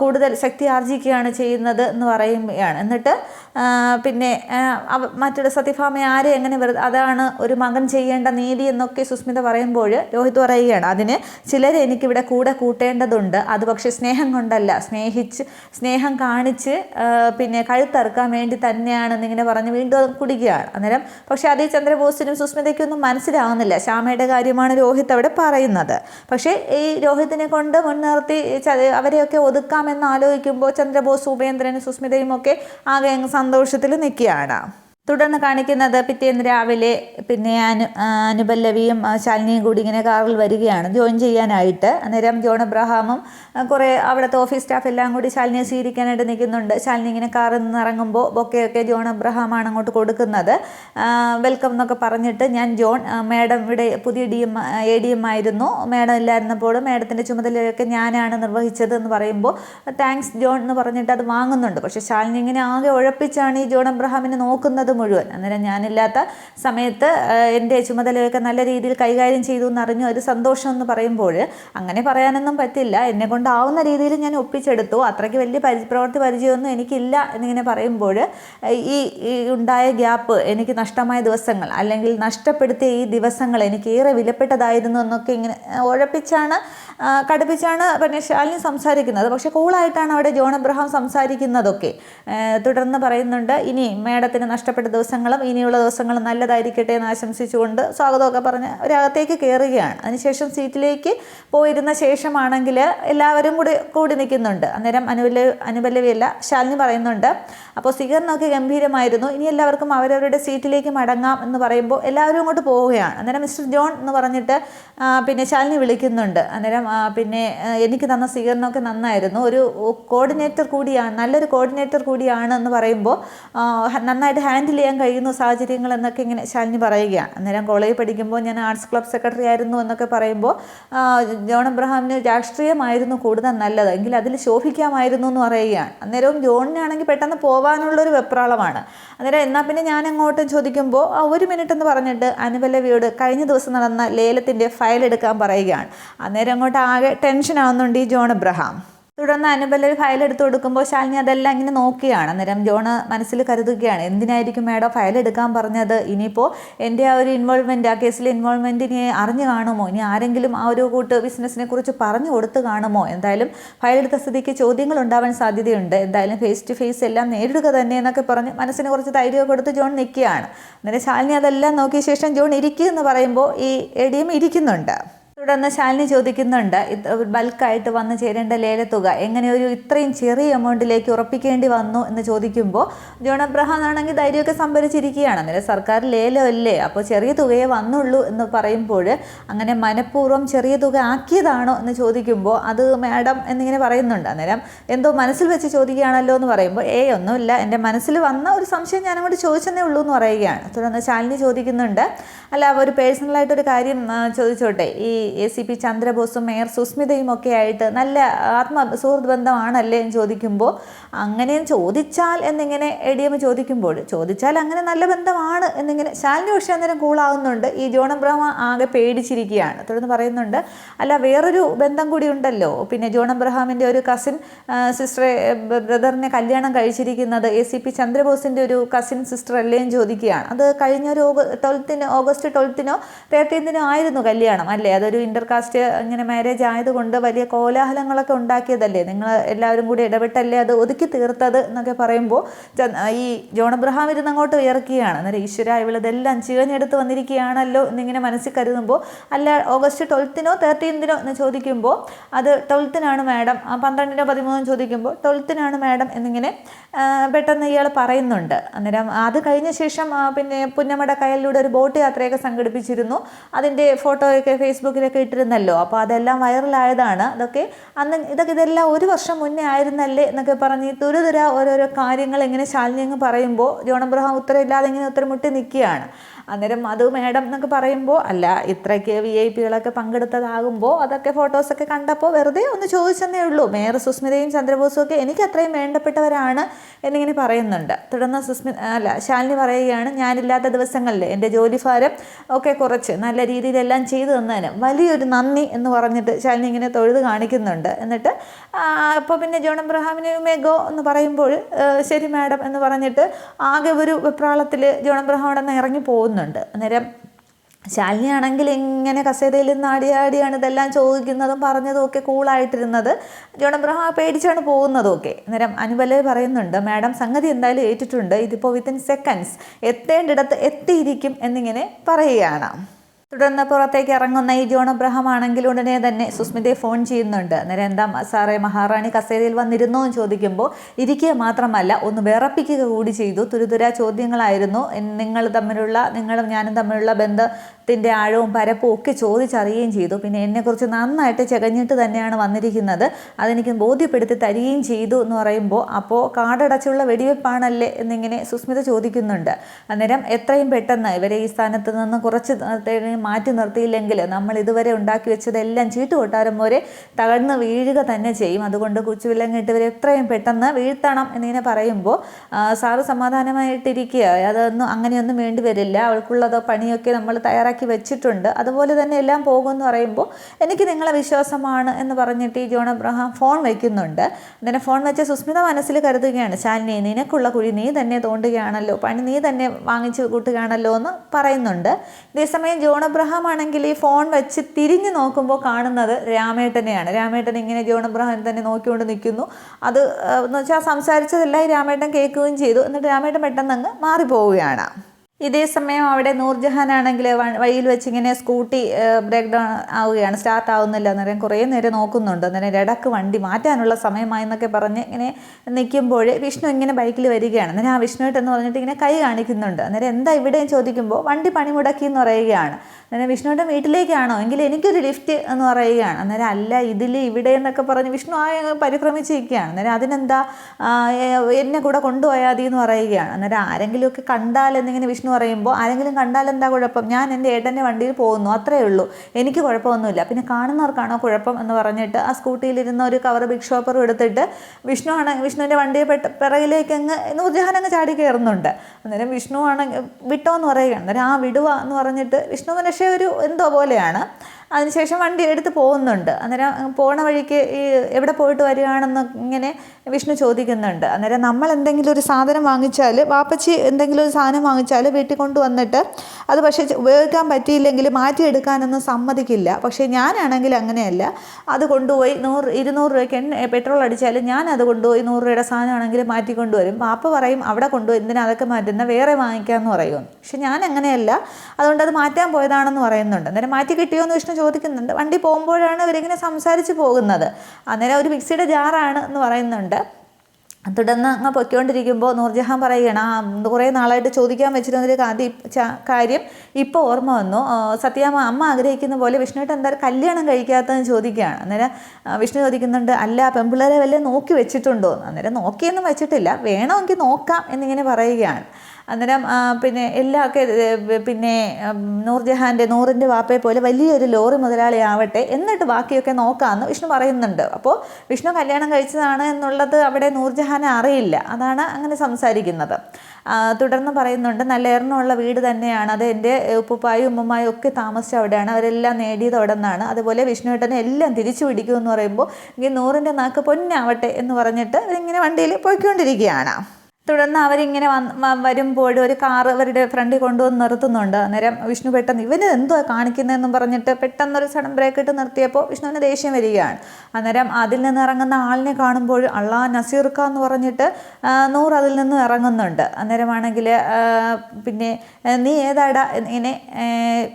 കൂടുതൽ ശക്തി ആർജിക്കുകയാണ് ചെയ്യുന്നത് എന്ന് പറയുകയാണ്. എന്നിട്ട് പിന്നെ മറ്റൊരു സത്യഭാമ ആരെ എങ്ങനെ വെറുതെ അതാണ് ഒരു മകൻ ചെയ്യേണ്ട നീതി എന്നൊക്കെ സുസ്മിത പറയുമ്പോൾ രോഹിത് പറയുകയാണ്. അതിന് ചിലരെ എനിക്കിവിടെ കൂടെ കൂട്ടേണ്ടതുണ്ട്. അത് പക്ഷേ സ്നേഹം കൊണ്ടല്ല. സ്നേഹിച്ച് സ്നേഹം കാണിച്ച് പിന്നെ കഴുത്തറുക്കാൻ വേണ്ടി തന്നെയാണ് എന്നിങ്ങനെ പറഞ്ഞ് വീണ്ടും കുടിക്കുകയാണ് അന്നേരം പക്ഷേ അതേ ചന്ദ്രബോസിനും സുസ്മിതയ്ക്കൊന്നും മനസ്സിലാവുന്നില്ല. ശ്യാമയുടെ കാര്യമാണ് രോഹിത് അവിടെ പറയുന്നത്. പക്ഷേ ഈ രോഹിത്തിനെ കൊണ്ട് മുൻനിർത്തി അവരെയൊക്കെ ഒതുക്കാമെന്ന് ആലോചിക്കുമ്പോൾ ചന്ദ്രബോസ് ഉപേന്ദ്രനും സുസ്മിതയും ഒക്കെ ആകെ സന്തോഷത്തിൽ നിൽക്കുകയാണ്. തുടർന്ന് കാണിക്കുന്നത് പിറ്റേന്ന് രാവിലെ പിന്നെ അനു അനുപല്ലവിയും ശാലിനിയും കൂടി ഇങ്ങനെ കാറിൽ വരികയാണ്. ജോയിൻ ചെയ്യാനായിട്ട്. അന്നേരം ജോൺ അബ്രഹാമും കുറേ അവിടുത്തെ ഓഫീസ് സ്റ്റാഫ് എല്ലാം കൂടി ശാലിനിയെ സ്വീകരിക്കാനായിട്ട് നിൽക്കുന്നുണ്ട്. ശാലിനി ഇങ്ങനെ കാറിൽ നിന്ന് ഇറങ്ങുമ്പോൾ ബൊക്കെയൊക്കെ ജോൺ അബ്രഹാമാണ് അങ്ങോട്ട് കൊടുക്കുന്നത്. വെൽക്കം എന്നൊക്കെ പറഞ്ഞിട്ട് ഞാൻ ജോൺ മാഡം ഇവിടെ പുതിയ D M A D M ആയിരുന്നു. മാഡം ഇല്ലായിരുന്നപ്പോൾ മാഡത്തിന്റെ ചുമതലയൊക്കെ ഞാനാണ് നിർവഹിച്ചത് എന്ന് പറയുമ്പോൾ താങ്ക്സ് ജോൺ എന്ന് പറഞ്ഞിട്ട് അത് വാങ്ങുന്നുണ്ട്. പക്ഷേ ശാലിനി ഇങ്ങനെ ആകെ ഉഴപ്പിച്ചാണ് ഈ ജോൺ അബ്രഹാമിനെ നോക്കുന്നത്. മുഴുവൻ. അന്നേരം ഞാനില്ലാത്ത സമയത്ത് എന്റെ ചുമതലയൊക്കെ നല്ല രീതിയിൽ കൈകാര്യം ചെയ്തു എന്ന് അറിഞ്ഞു ഒരു സന്തോഷം എന്ന് പറയുമ്പോൾ അങ്ങനെ പറയാനൊന്നും പറ്റില്ല. എന്നെ കൊണ്ടാവുന്ന രീതിയിൽ ഞാൻ ഒപ്പിച്ചെടുത്തു. അത്രയ്ക്ക് വലിയ പരി പ്രവൃത്തി പരിചയമൊന്നും എനിക്കില്ല എന്നിങ്ങനെ പറയുമ്പോൾ ഈ ഉണ്ടായ ഗ്യാപ്പ് എനിക്ക് നഷ്ടമായ ദിവസങ്ങൾ അല്ലെങ്കിൽ നഷ്ടപ്പെടുത്തിയ ഈ ദിവസങ്ങൾ എനിക്ക് ഏറെ വിലപ്പെട്ടതായിരുന്നു എന്നൊക്കെ ഇങ്ങനെ ഉഴപ്പിച്ചാണ് കടുപ്പിച്ചാണ് ശാലിനി സംസാരിക്കുന്നത്. പക്ഷെ കൂളായിട്ടാണ് അവിടെ ജോൺ അബ്രഹാം സംസാരിക്കുന്നതൊക്കെ. തുടർന്ന് പറയുന്നുണ്ട് ഇനി മേഡത്തിന് നഷ്ടപ്പെട്ട ദിവസങ്ങളും ഇനിയുള്ള ദിവസങ്ങളും നല്ലതായിരിക്കട്ടെ എന്ന് ആശംസിച്ചുകൊണ്ട് സ്വാഗതമൊക്കെ പറഞ്ഞ് ഒരകത്തേക്ക് കയറുകയാണ്. അതിനുശേഷം സീറ്റിലേക്ക് പോയിരുന്ന ശേഷമാണെങ്കിൽ എല്ലാവരും കൂടി കൂടി നിൽക്കുന്നുണ്ട്. അന്നേരം അനുപല്ല അനുപല്ലവിയല്ല ശാലിനി പറയുന്നുണ്ട്. അപ്പോൾ സ്വീകരണമൊക്കെ ഗംഭീരമായിരുന്നു. ഇനി എല്ലാവർക്കും അവരവരുടെ സീറ്റിലേക്ക് മടങ്ങാം എന്ന് പറയുമ്പോൾ എല്ലാവരും അങ്ങോട്ട് പോവുകയാണ്. അന്നേരം മിസ്റ്റർ ജോൺ എന്ന് പറഞ്ഞിട്ട് പിന്നെ ശാലിനി വിളിക്കുന്നുണ്ട്. അന്നേരം പിന്നെ എനിക്ക് തന്ന സ്വീകരണമൊക്കെ നന്നായിരുന്നു. ഒരു കോർഡിനേറ്റർ കൂടിയാണ് നല്ലൊരു കോർഡിനേറ്റർ കൂടിയാണ് എന്ന് പറയുമ്പോൾ നന്നായിട്ട് ഹാൻഡിൽ ചെയ്യാൻ കഴിയുന്ന സാഹചര്യങ്ങൾ എന്നൊക്കെ ഇങ്ങനെ ശാലിനി പറയുകയാണ്. അന്നേരം കോളേജിൽ പഠിക്കുമ്പോൾ ഞാൻ ആർട്സ് ക്ലബ് സെക്രട്ടറി ആയിരുന്നു എന്നൊക്കെ പറയുമ്പോൾ ജോൺ അബ്രഹാമിന് രാഷ്ട്രീയമായിരുന്നു കൂടുതൽ നല്ലത്. എങ്കിൽ അതിൽ ശോഭിക്കാമായിരുന്നു എന്ന് പറയുകയാണ്. അന്നേരവും ജോണിനാണെങ്കിൽ പെട്ടെന്ന് പോകാനുള്ളൊരു വെപ്രാളമാണ്. അന്നേരം എന്നാൽ പിന്നെ ഞാൻ അങ്ങോട്ട് ചോദിക്കുമ്പോൾ ആ ഒരു മിനിറ്റ് എന്ന് പറഞ്ഞിട്ട് അനുപല്ലവിയോട് കഴിഞ്ഞ ദിവസം നടന്ന ലേലത്തിന്റെ ഫയൽ എടുക്കാൻ പറയുകയാണ്. അന്നേരം അങ്ങോട്ട് ആകെ ടെൻഷൻ ആവുന്നുണ്ട് ഈ ജോൺ അബ്രഹാം. തുടർന്ന് അനുപല്ലവി ഫയൽ എടുത്തു കൊടുക്കുമ്പോൾ ശാലിനി അതെല്ലാം ഇങ്ങനെ നോക്കിയാണ് അന്നേരം ജോണ് മനസ്സിൽ കരുതുകയാണ്. എന്തിനായിരിക്കും മേഡം ഫയൽ എടുക്കാൻ പറഞ്ഞത്? ഇനിയിപ്പോൾ എന്റെ ആ ഒരു ഇൻവോൾവ്മെന്റ് ആ കേസിലെ ഇൻവോൾവ്മെന്റിനെ അറിഞ്ഞു കാണുമോ? ഇനി ആരെങ്കിലും ആ ഒരു കൂട്ട് ബിസിനസ്സിനെ കുറിച്ച് പറഞ്ഞു കൊടുത്ത് കാണുമോ? എന്തായാലും ഫയൽ എടുത്ത സ്ഥിതിക്ക് ചോദ്യങ്ങൾ ഉണ്ടാവാൻ സാധ്യതയുണ്ട്. എന്തായാലും ഫേസ് ടു ഫേസ് എല്ലാം നേരിടുക തന്നെ എന്നൊക്കെ പറഞ്ഞ് മനസ്സിന് കുറച്ച് ധൈര്യം കൊടുത്ത് ജോൺ നിൽക്കുകയാണ്. അന്നേരം ശാലിനി അതെല്ലാം നോക്കിയ ശേഷം ജോൺ ഇരിക്കുക എന്ന് പറയുമ്പോൾ ഈ എ ഡി എം ഇരിക്കുന്നുണ്ട്. തുടർന്ന് ശാലിനി ചോദിക്കുന്നുണ്ട് ബൾക്കായിട്ട് വന്ന് ചേരേണ്ട ലേലത്തുക എങ്ങനെ ഒരു ഇത്രയും ചെറിയ എമൗണ്ടിലേക്ക് ഉറപ്പിക്കേണ്ടി വന്നു എന്ന് ചോദിക്കുമ്പോൾ ജോൺ അബ്രഹാം ആണെങ്കിൽ ധൈര്യമൊക്കെ സംഭരിച്ചിരിക്കുകയാണ്. അന്നേരം സർക്കാർ ലേലമല്ലേ അപ്പോൾ ചെറിയ തുകയെ വന്നുള്ളൂ എന്ന് പറയുമ്പോൾ അങ്ങനെ മനഃപൂർവം ചെറിയ തുക ആക്കിയതാണോ എന്ന് ചോദിക്കുമ്പോൾ അത് മാഡം എന്നിങ്ങനെ പറയുന്നുണ്ട്. അന്നേരം എന്തോ മനസ്സിൽ വെച്ച് ചോദിക്കുകയാണല്ലോ എന്ന് പറയുമ്പോൾ ഏ ഒന്നുമില്ല എന്റെ മനസ്സിൽ വന്ന ഒരു സംശയം ഞാൻ അങ്ങോട്ട് ചോദിച്ചെന്നേ ഉള്ളൂ എന്ന് പറയുകയാണ്. തുടർന്ന് ശാലിനി ചോദിക്കുന്നുണ്ട് അല്ല ഒരു പേഴ്സണലായിട്ടൊരു കാര്യം ചോദിച്ചോട്ടെ ഈ എ സി പി ചന്ദ്രബോസും മേയർ സുസ്മിതയും ഒക്കെ ആയിട്ട് നല്ല ആത്മ സുഹൃത്ത് ബന്ധമാണല്ലേ എന്ന് ചോദിക്കുമ്പോൾ അങ്ങനെ ചോദിച്ചാൽ എന്നിങ്ങനെ എ ഡി എം ചോദിക്കുമ്പോൾ ചോദിച്ചാൽ അങ്ങനെ നല്ല ബന്ധമാണ് എന്നിങ്ങനെ ശാലിനി പക്ഷേ അന്നേരം കൂളാവുന്നുണ്ട് ഈ ജോൺ അബ്രഹാം ആകെ പേടിച്ചിരിക്കുകയാണ്. തുടർന്ന് പറയുന്നുണ്ട് അല്ല വേറൊരു ബന്ധം കൂടി ഉണ്ടല്ലോ. പിന്നെ ജോൺ അബ്രഹാമിന്റെ ഒരു കസിൻ സിസ്റ്ററെ ബ്രദറിനെ കല്യാണം കഴിച്ചിരിക്കുന്നത് എ സി പി ചന്ദ്രബോസിന്റെ ഒരു കസിൻ സിസ്റ്റർ അല്ലേ എന്ന് ചോദിക്കുകയാണ്. അത് കഴിഞ്ഞ ഒരു ട്വൽത്തിന് ഓഗസ്റ്റ് ട്വൽത്തിനോ തേർട്ടീൻത്തിനോ ആയിരുന്നു കല്യാണം അല്ലേ? അതൊരു ഇന്റർകാസ്റ്റ് ഇങ്ങനെ മാരേജ് ആയതുകൊണ്ട് വലിയ കോലാഹലങ്ങളൊക്കെ ഉണ്ടാക്കിയതല്ലേ? നിങ്ങൾ എല്ലാവരും കൂടി ഇടപെട്ടല്ലേ അത് ഒതുക്കി തീർത്തത് എന്നൊക്കെ പറയുമ്പോൾ ഈ ജോൺ അബ്രഹാം ഇരുന്ന് അങ്ങോട്ട് ഉയർക്കുകയാണ്. അന്നേരം ഈശ്വര ഇവളിതെല്ലാം ചീഞ്ഞെടുത്ത് വന്നിരിക്കുകയാണല്ലോ എന്നിങ്ങനെ മനസ്സിൽ കരുതുമ്പോൾ അല്ല ഓഗസ്റ്റ് ട്വൽത്തിനോ തേർട്ടീൻത്തിനോ എന്ന് ചോദിക്കുമ്പോൾ അത് ട്വൽത്തിനാണ് മാഡം പന്ത്രണ്ടിനോ പതിമൂന്നോ ചോദിക്കുമ്പോൾ ട്വൽത്തിനാണ് മാഡം എന്നിങ്ങനെ പെട്ടെന്ന് ഇയാൾ പറയുന്നുണ്ട്. അന്നേരം അത് കഴിഞ്ഞ ശേഷം പിന്നെ പുന്നമട കയലിലൂടെ ഒരു ബോട്ട് യാത്രയൊക്കെ സംഘടിപ്പിച്ചിരുന്നു. അതിന്റെ ഫോട്ടോയൊക്കെ ഫേസ്ബുക്കിലൊക്കെ ഇട്ടിരുന്നല്ലോ. അപ്പോൾ അതെല്ലാം വൈറലായതാണ്. അതൊക്കെ അന്ന് ഇതൊക്കെ ഇതെല്ലാം ഒരു വർഷം മുന്നേ ആയിരുന്നല്ലേ എന്നൊക്കെ പറഞ്ഞ് തുരുതുര ഓരോരോ കാര്യങ്ങൾ ഇങ്ങനെ ശാലിനി അങ്ങ് പറയുമ്പോൾ ജോൺ അബ്രഹാം ഉത്തരമില്ലാതെ ഇങ്ങനെ ഉത്തരം മുട്ടി നിൽക്കുകയാണ്. അന്നേരം അത് മേഡം എന്നൊക്കെ പറയുമ്പോൾ അല്ല ഇത്രയ്ക്ക് വി ഐ പികളൊക്കെ പങ്കെടുത്തതാകുമ്പോൾ അതൊക്കെ ഫോട്ടോസൊക്കെ കണ്ടപ്പോൾ വെറുതെ ഒന്ന് ചോദിച്ചെന്നേ ഉള്ളൂ. മേയർ സുസ്മിതയും ചന്ദ്രബോസും ഒക്കെ എനിക്ക് അത്രയും വേണ്ടപ്പെട്ടവരാണ് എന്നിങ്ങനെ പറയുന്നുണ്ട്. തുടർന്ന് സുസ്മി അല്ല ശാലിനി പറയുകയാണ് ഞാനില്ലാത്ത ദിവസങ്ങളിൽ എന്റെ ജോലിഭാരം ഒക്കെ കുറച്ച് നല്ല രീതിയിലെല്ലാം ചെയ്തു തന്നതിന് വലിയൊരു നന്ദി എന്ന് പറഞ്ഞിട്ട് ശാലിനി ഇങ്ങനെ തൊഴുത് കാണിക്കുന്നുണ്ട്. എന്നിട്ട് അപ്പോൾ പിന്നെ ജോൺ അബ്രഹാമിന് മെഗോ എന്ന് പറയുമ്പോൾ ശരി മാഡം എന്ന് പറഞ്ഞിട്ട് ആകെ ഒരു വെപ്രാളത്തിൽ ജോൺ അബ്രഹാം അവിടെ നിന്ന് ഇറങ്ങി പോകുന്നുണ്ട് അന്നേരം ശാലിനി ആണെങ്കിൽ ഇങ്ങനെ കസേരയിൽ നിന്ന് ആടിയാടിയാണ് ഇതെല്ലാം ചോദിക്കുന്നതും പറഞ്ഞതും ഒക്കെ കൂളായിട്ടിരുന്നത് ജോൺ പേടിച്ചാണ് പോകുന്നതും ഒക്കെ. അന്നേരം അനുബല പറയുന്നുണ്ട് മാഡം സംഗതി എന്തായാലും ഏറ്റിട്ടുണ്ട്. ഇതിപ്പോൾ വിത്തിൻ സെക്കൻഡ്സ് എത്തേണ്ടിടത്ത് എത്തിയിരിക്കും എന്നിങ്ങനെ പറയുകയാണ്. തുടർന്ന് പുറത്തേക്ക് ഇറങ്ങുന്ന ഈ ജോൺ അബ്രഹാം ആണെങ്കിൽ ഉടനെ തന്നെ സുസ്മിതയെ ഫോൺ ചെയ്യുന്നുണ്ട്. അന്നേരം എന്താ സാറേ മഹാറാണി കസേരയിൽ വന്നിരുന്നോ? എന്ന് ചോദിക്കുമ്പോൾ ഇരിക്കുക മാത്രമല്ല ഒന്ന് വിറപ്പിക്കുക കൂടി ചെയ്തു. തുരുതുര ചോദ്യങ്ങളായിരുന്നു. നിങ്ങൾ തമ്മിലുള്ള നിങ്ങളും ഞാനും തമ്മിലുള്ള ബന്ധത്തിന്റെ ആഴവും പരപ്പും ഒക്കെ ചോദിച്ചറിയുകയും ചെയ്തു. പിന്നെ എന്നെക്കുറിച്ച് നന്നായിട്ട് ചികഞ്ഞിട്ട് തന്നെയാണ് വന്നിരിക്കുന്നത്. അതെനിക്ക് ബോധ്യപ്പെടുത്തി തരികയും ചെയ്തു എന്ന് പറയുമ്പോൾ അപ്പോൾ കാടടച്ചുള്ള വെടിവെപ്പാണല്ലേ എന്നിങ്ങനെ സുസ്മിത ചോദിക്കുന്നുണ്ട്. അന്നേരം എത്രയും പെട്ടെന്ന് ഇവരെ ഈ സ്ഥാനത്ത് നിന്ന് കുറച്ച് മാറ്റി നിർത്തിയില്ലെങ്കിൽ നമ്മൾ ഇതുവരെ ഉണ്ടാക്കി വെച്ചതെല്ലാം ചീട്ട് കൊട്ടാരം പോലെ തകർന്ന് വീഴുക തന്നെ ചെയ്യും. അതുകൊണ്ട് കുച്ചുവില്ലങ്ങിട്ട് ഇവരെ എത്രയും പെട്ടെന്ന് വീഴ്ത്തണം എന്നിങ്ങനെ പറയുമ്പോൾ സാറ് സമാധാനമായിട്ടിരിക്കുക. അതൊന്നും അങ്ങനെയൊന്നും വേണ്ടി വരില്ല. അവൾക്കുള്ളത് പണിയൊക്കെ നമ്മൾ തയ്യാറാക്കി വെച്ചിട്ടുണ്ട്. അതുപോലെ തന്നെ എല്ലാം പോകുമെന്ന് പറയുമ്പോൾ എനിക്ക് നിങ്ങളെ വിശ്വാസമാണ് എന്ന് പറഞ്ഞിട്ട് ഈ ജോൺ അബ്രഹാം ഫോൺ വയ്ക്കുന്നുണ്ട് അങ്ങനെ ഫോൺ വെച്ച സുസ്മിത മനസ്സിൽ കരുതുകയാണ് ശാലിനി നിനക്കുള്ള കുഴി നീ തന്നെ തോണ്ടുകയാണല്ലോ പണി നീ തന്നെ വാങ്ങിച്ച് കൂട്ടുകയാണല്ലോ എന്ന് പറയുന്നുണ്ട്. ഇതേസമയം ജോൺ അബ്രഹാം ആണെങ്കിൽ ഈ ഫോൺ വെച്ച് തിരിഞ്ഞു നോക്കുമ്പോൾ കാണുന്നത് രാമേട്ടനെയാണ്. രാമേട്ടൻ ഇങ്ങനെ ജോൺ അബ്രഹാം തന്നെ നോക്കിക്കൊണ്ട് നിൽക്കുന്നു. അത് എന്ന് വെച്ചാൽ സംസാരിച്ചതെല്ലാം ഈ രാമേട്ടൻ കേൾക്കുകയും ചെയ്തു. എന്നിട്ട് രാമേട്ടൻ പെട്ടെന്ന് അങ്ങ് മാറിപ്പോവുകയാണ്. ഇതേ സമയം അവിടെ നൂർജഹാൻ ആണെങ്കിൽ വഴിയിൽ വെച്ച് ഇങ്ങനെ സ്കൂട്ടി ബ്രേക്ക് ഡൗൺ ആവുകയാണ്. സ്റ്റാർട്ട് ആവുന്നില്ല അന്നേരം കുറേ നേരം നോക്കുന്നുണ്ട്. അന്നേരം ഇടയ്ക്ക് വണ്ടി മാറ്റാനുള്ള സമയമായി എന്നൊക്കെ പറഞ്ഞ് ഇങ്ങനെ നിൽക്കുമ്പോൾ വിഷ്ണു ഇങ്ങനെ ബൈക്കിൽ വരികയാണ്. അന്നേരം ആ വിഷ്ണുവായിട്ട് എന്ന് പറഞ്ഞിട്ട് ഇങ്ങനെ കൈ കാണിക്കുന്നുണ്ട്. അന്നേരം എന്താ ഇവിടെയും ചോദിക്കുമ്പോൾ വണ്ടി പണിമുടക്കി എന്ന് പറയുകയാണ്. അന്നേരം വിഷ്ണുവിന്റെ വീട്ടിലേക്കാണോ? എങ്കിൽ എനിക്കൊരു ലിഫ്റ്റ് എന്ന് പറയുകയാണ്. അന്നേരം അല്ല ഇതിൽ ഇവിടെ എന്നൊക്കെ പറഞ്ഞ് വിഷ്ണു ആ പരിക്രമിച്ചിരിക്കുകയാണ് അന്നേരം അതിനെന്താ എന്നെ കൂടെ കൊണ്ടുപോയാൽ മതി എന്ന് പറയുകയാണ്. അന്നേരം ആരെങ്കിലുമൊക്കെ കണ്ടാൽ എന്നിങ്ങനെ വിഷ്ണു പറയുമ്പോൾ ആരെങ്കിലും കണ്ടാൽ എന്താ കുഴപ്പം? ഞാൻ എന്റെ ഏട്ടന്റെ വണ്ടിയിൽ പോകുന്നു അത്രയേ ഉള്ളൂ. എനിക്ക് കുഴപ്പമൊന്നുമില്ല. പിന്നെ കാണുന്നവർക്കാണോ കുഴപ്പം എന്ന് പറഞ്ഞിട്ട് ആ സ്കൂട്ടിയിലിരുന്ന ഒരു കവർ ബിഗ് ഷോപ്പറും എടുത്തിട്ട് വിഷ്ണു ആണ് വിഷ്ണുവിന്റെ വണ്ടിയെ പെട്ട പിറകിലേക്ക് അങ്ങ് നൂർജഹാൻ അങ്ങ് ചാടി കയറുന്നുണ്ട്. അന്നേരം വിഷ്ണു ആണെങ്കിൽ വിട്ടോ എന്ന് പറയുകയാണ്. അന്നേരം ആ വിടുക എന്ന് പറഞ്ഞിട്ട് വിഷ്ണുവിന് പക്ഷേ ഒരു എന്തോ പോലെയാണ്. അതിനുശേഷം വണ്ടി എടുത്ത് പോകുന്നുണ്ട്. അന്നേരം പോണ വഴിക്ക് ഈ എവിടെ പോയിട്ട് വരികയാണെന്ന് ഇങ്ങനെ വിഷ്ണു ചോദിക്കുന്നുണ്ട്. അന്നേരം നമ്മൾ എന്തെങ്കിലും ഒരു സാധനം വാങ്ങിച്ചാൽ വാപ്പച്ചി എന്തെങ്കിലും ഒരു സാധനം വാങ്ങിച്ചാൽ വീട്ടിൽ കൊണ്ടുവന്നിട്ട് അത് പക്ഷേ ഉപയോഗിക്കാൻ പറ്റിയില്ലെങ്കിൽ മാറ്റിയെടുക്കാനൊന്നും സമ്മതിക്കില്ല. പക്ഷേ ഞാനാണെങ്കിൽ അങ്ങനെയല്ല. അത് കൊണ്ടുപോയി നൂറ് ഇരുന്നൂറ് രൂപയ്ക്ക് പെട്രോൾ അടിച്ചാൽ ഞാൻ അത് കൊണ്ടുപോയി നൂറ് രൂപയുടെ സാധനമാണെങ്കിൽ മാറ്റി കൊണ്ടുവരും. പാപ്പ പറയും അവിടെ കൊണ്ടുപോയി എന്തിനാ അതൊക്കെ മാറ്റുന്ന? വേറെ വാങ്ങിക്കാമെന്ന് പറയും പക്ഷെ ഞാൻ അങ്ങനെയല്ല. അതുകൊണ്ട് അത് മാറ്റാൻ പോയതാണെന്ന് പറയുന്നുണ്ട്. അന്നേരം മാറ്റി കിട്ടിയോ എന്ന് വിഷ്ണു ചോദിക്കുന്നുണ്ട്. വണ്ടി പോകുമ്പോഴാണ് ഇവരിങ്ങനെ സംസാരിച്ച് പോകുന്നത്. അന്നേരം ഒരു മിക്സിയുടെ ജാറാണ് എന്ന് പറയുന്നുണ്ട്. തുടർന്ന് അങ്ങ് പൊയ്ക്കൊണ്ടിരിക്കുമ്പോൾ നൂർജഹാൻ പറയുകയാണ് ആ കുറേ നാളായിട്ട് ചോദിക്കാൻ വെച്ചിരുന്നൊരു കാര്യം ഇപ്പോൾ ഓർമ്മ വന്നു. സത്യാമ്മ അമ്മ ആഗ്രഹിക്കുന്ന പോലെ വിഷ്ണുവിട്ട് എന്താ കല്യാണം കഴിക്കാത്തതെന്ന് ചോദിക്കുകയാണ്. അന്നേരം വിഷ്ണു ചോദിക്കുന്നുണ്ട് അല്ല പെൺപിള്ളേരെ വല്ല നോക്കി വെച്ചിട്ടുണ്ടോ. അന്നേരം നോക്കിയൊന്നും വെച്ചിട്ടില്ല. വേണമെങ്കിൽ നോക്കാം എന്നിങ്ങനെ പറയുകയാണ്. അന്നേരം പിന്നെ എല്ലാ പിന്നെ നൂർജഹാന്റെ നൂറിന്റെ വാപ്പയെ പോലെ വലിയൊരു ലോറി മുതലാളിയാവട്ടെ എന്നിട്ട് ബാക്കിയൊക്കെ നോക്കാമെന്ന് വിഷ്ണു പറയുന്നുണ്ട്. അപ്പോൾ വിഷ്ണു കല്യാണം കഴിച്ചതാണ് എന്നുള്ളത് അവിടെ നൂർജഹാനെ അറിയില്ല. അതാണ് അങ്ങനെ സംസാരിക്കുന്നത്. തുടർന്ന് പറയുന്നുണ്ട് നല്ല എറണമുള്ള വീട് തന്നെയാണ്. അത് എന്റെ ഉപ്പുപ്പായും ഉമ്മമായും ഒക്കെ താമസിച്ച അവിടെയാണ്. അവരെല്ലാം നേടിയത് അവിടെ നിന്നാണ് അതുപോലെ വിഷ്ണുവേട്ടനെ എല്ലാം തിരിച്ചു പിടിക്കുമെന്ന് പറയുമ്പോൾ ഈ നൂറിന്റെ നാക്ക് പൊന്നാവട്ടെ എന്ന് പറഞ്ഞിട്ട് ഇങ്ങനെ വണ്ടിയിൽ പോയിക്കൊണ്ടിരിക്കുകയാണ്. തുടർന്ന് അവരിങ്ങനെ വന്ന് വരുമ്പോൾ ഒരു കാർ അവരുടെ ഫ്രണ്ടിൽ കൊണ്ടുവന്ന് നിർത്തുന്നുണ്ട്. അന്നേരം വിഷ്ണു പെട്ടെന്ന് ഇവന് എന്തോ കാണിക്കുന്നതെന്നും പറഞ്ഞിട്ട് പെട്ടെന്നൊരു സഡൻ ബ്രേക്ക് ഇട്ട് നിർത്തിയപ്പോൾ വിഷ്ണുവിന് ദേഷ്യം വരികയാണ്. അന്നേരം അതിൽ നിന്ന് ഇറങ്ങുന്ന ആളിനെ കാണുമ്പോൾ അള്ളാ നസീർക്ക എന്ന് പറഞ്ഞിട്ട് നൂറ് അതിൽ നിന്ന് ഇറങ്ങുന്നുണ്ട്. അന്നേരമാണെങ്കിൽ പിന്നെ നീ ഏതാടാ? ഇങ്ങനെ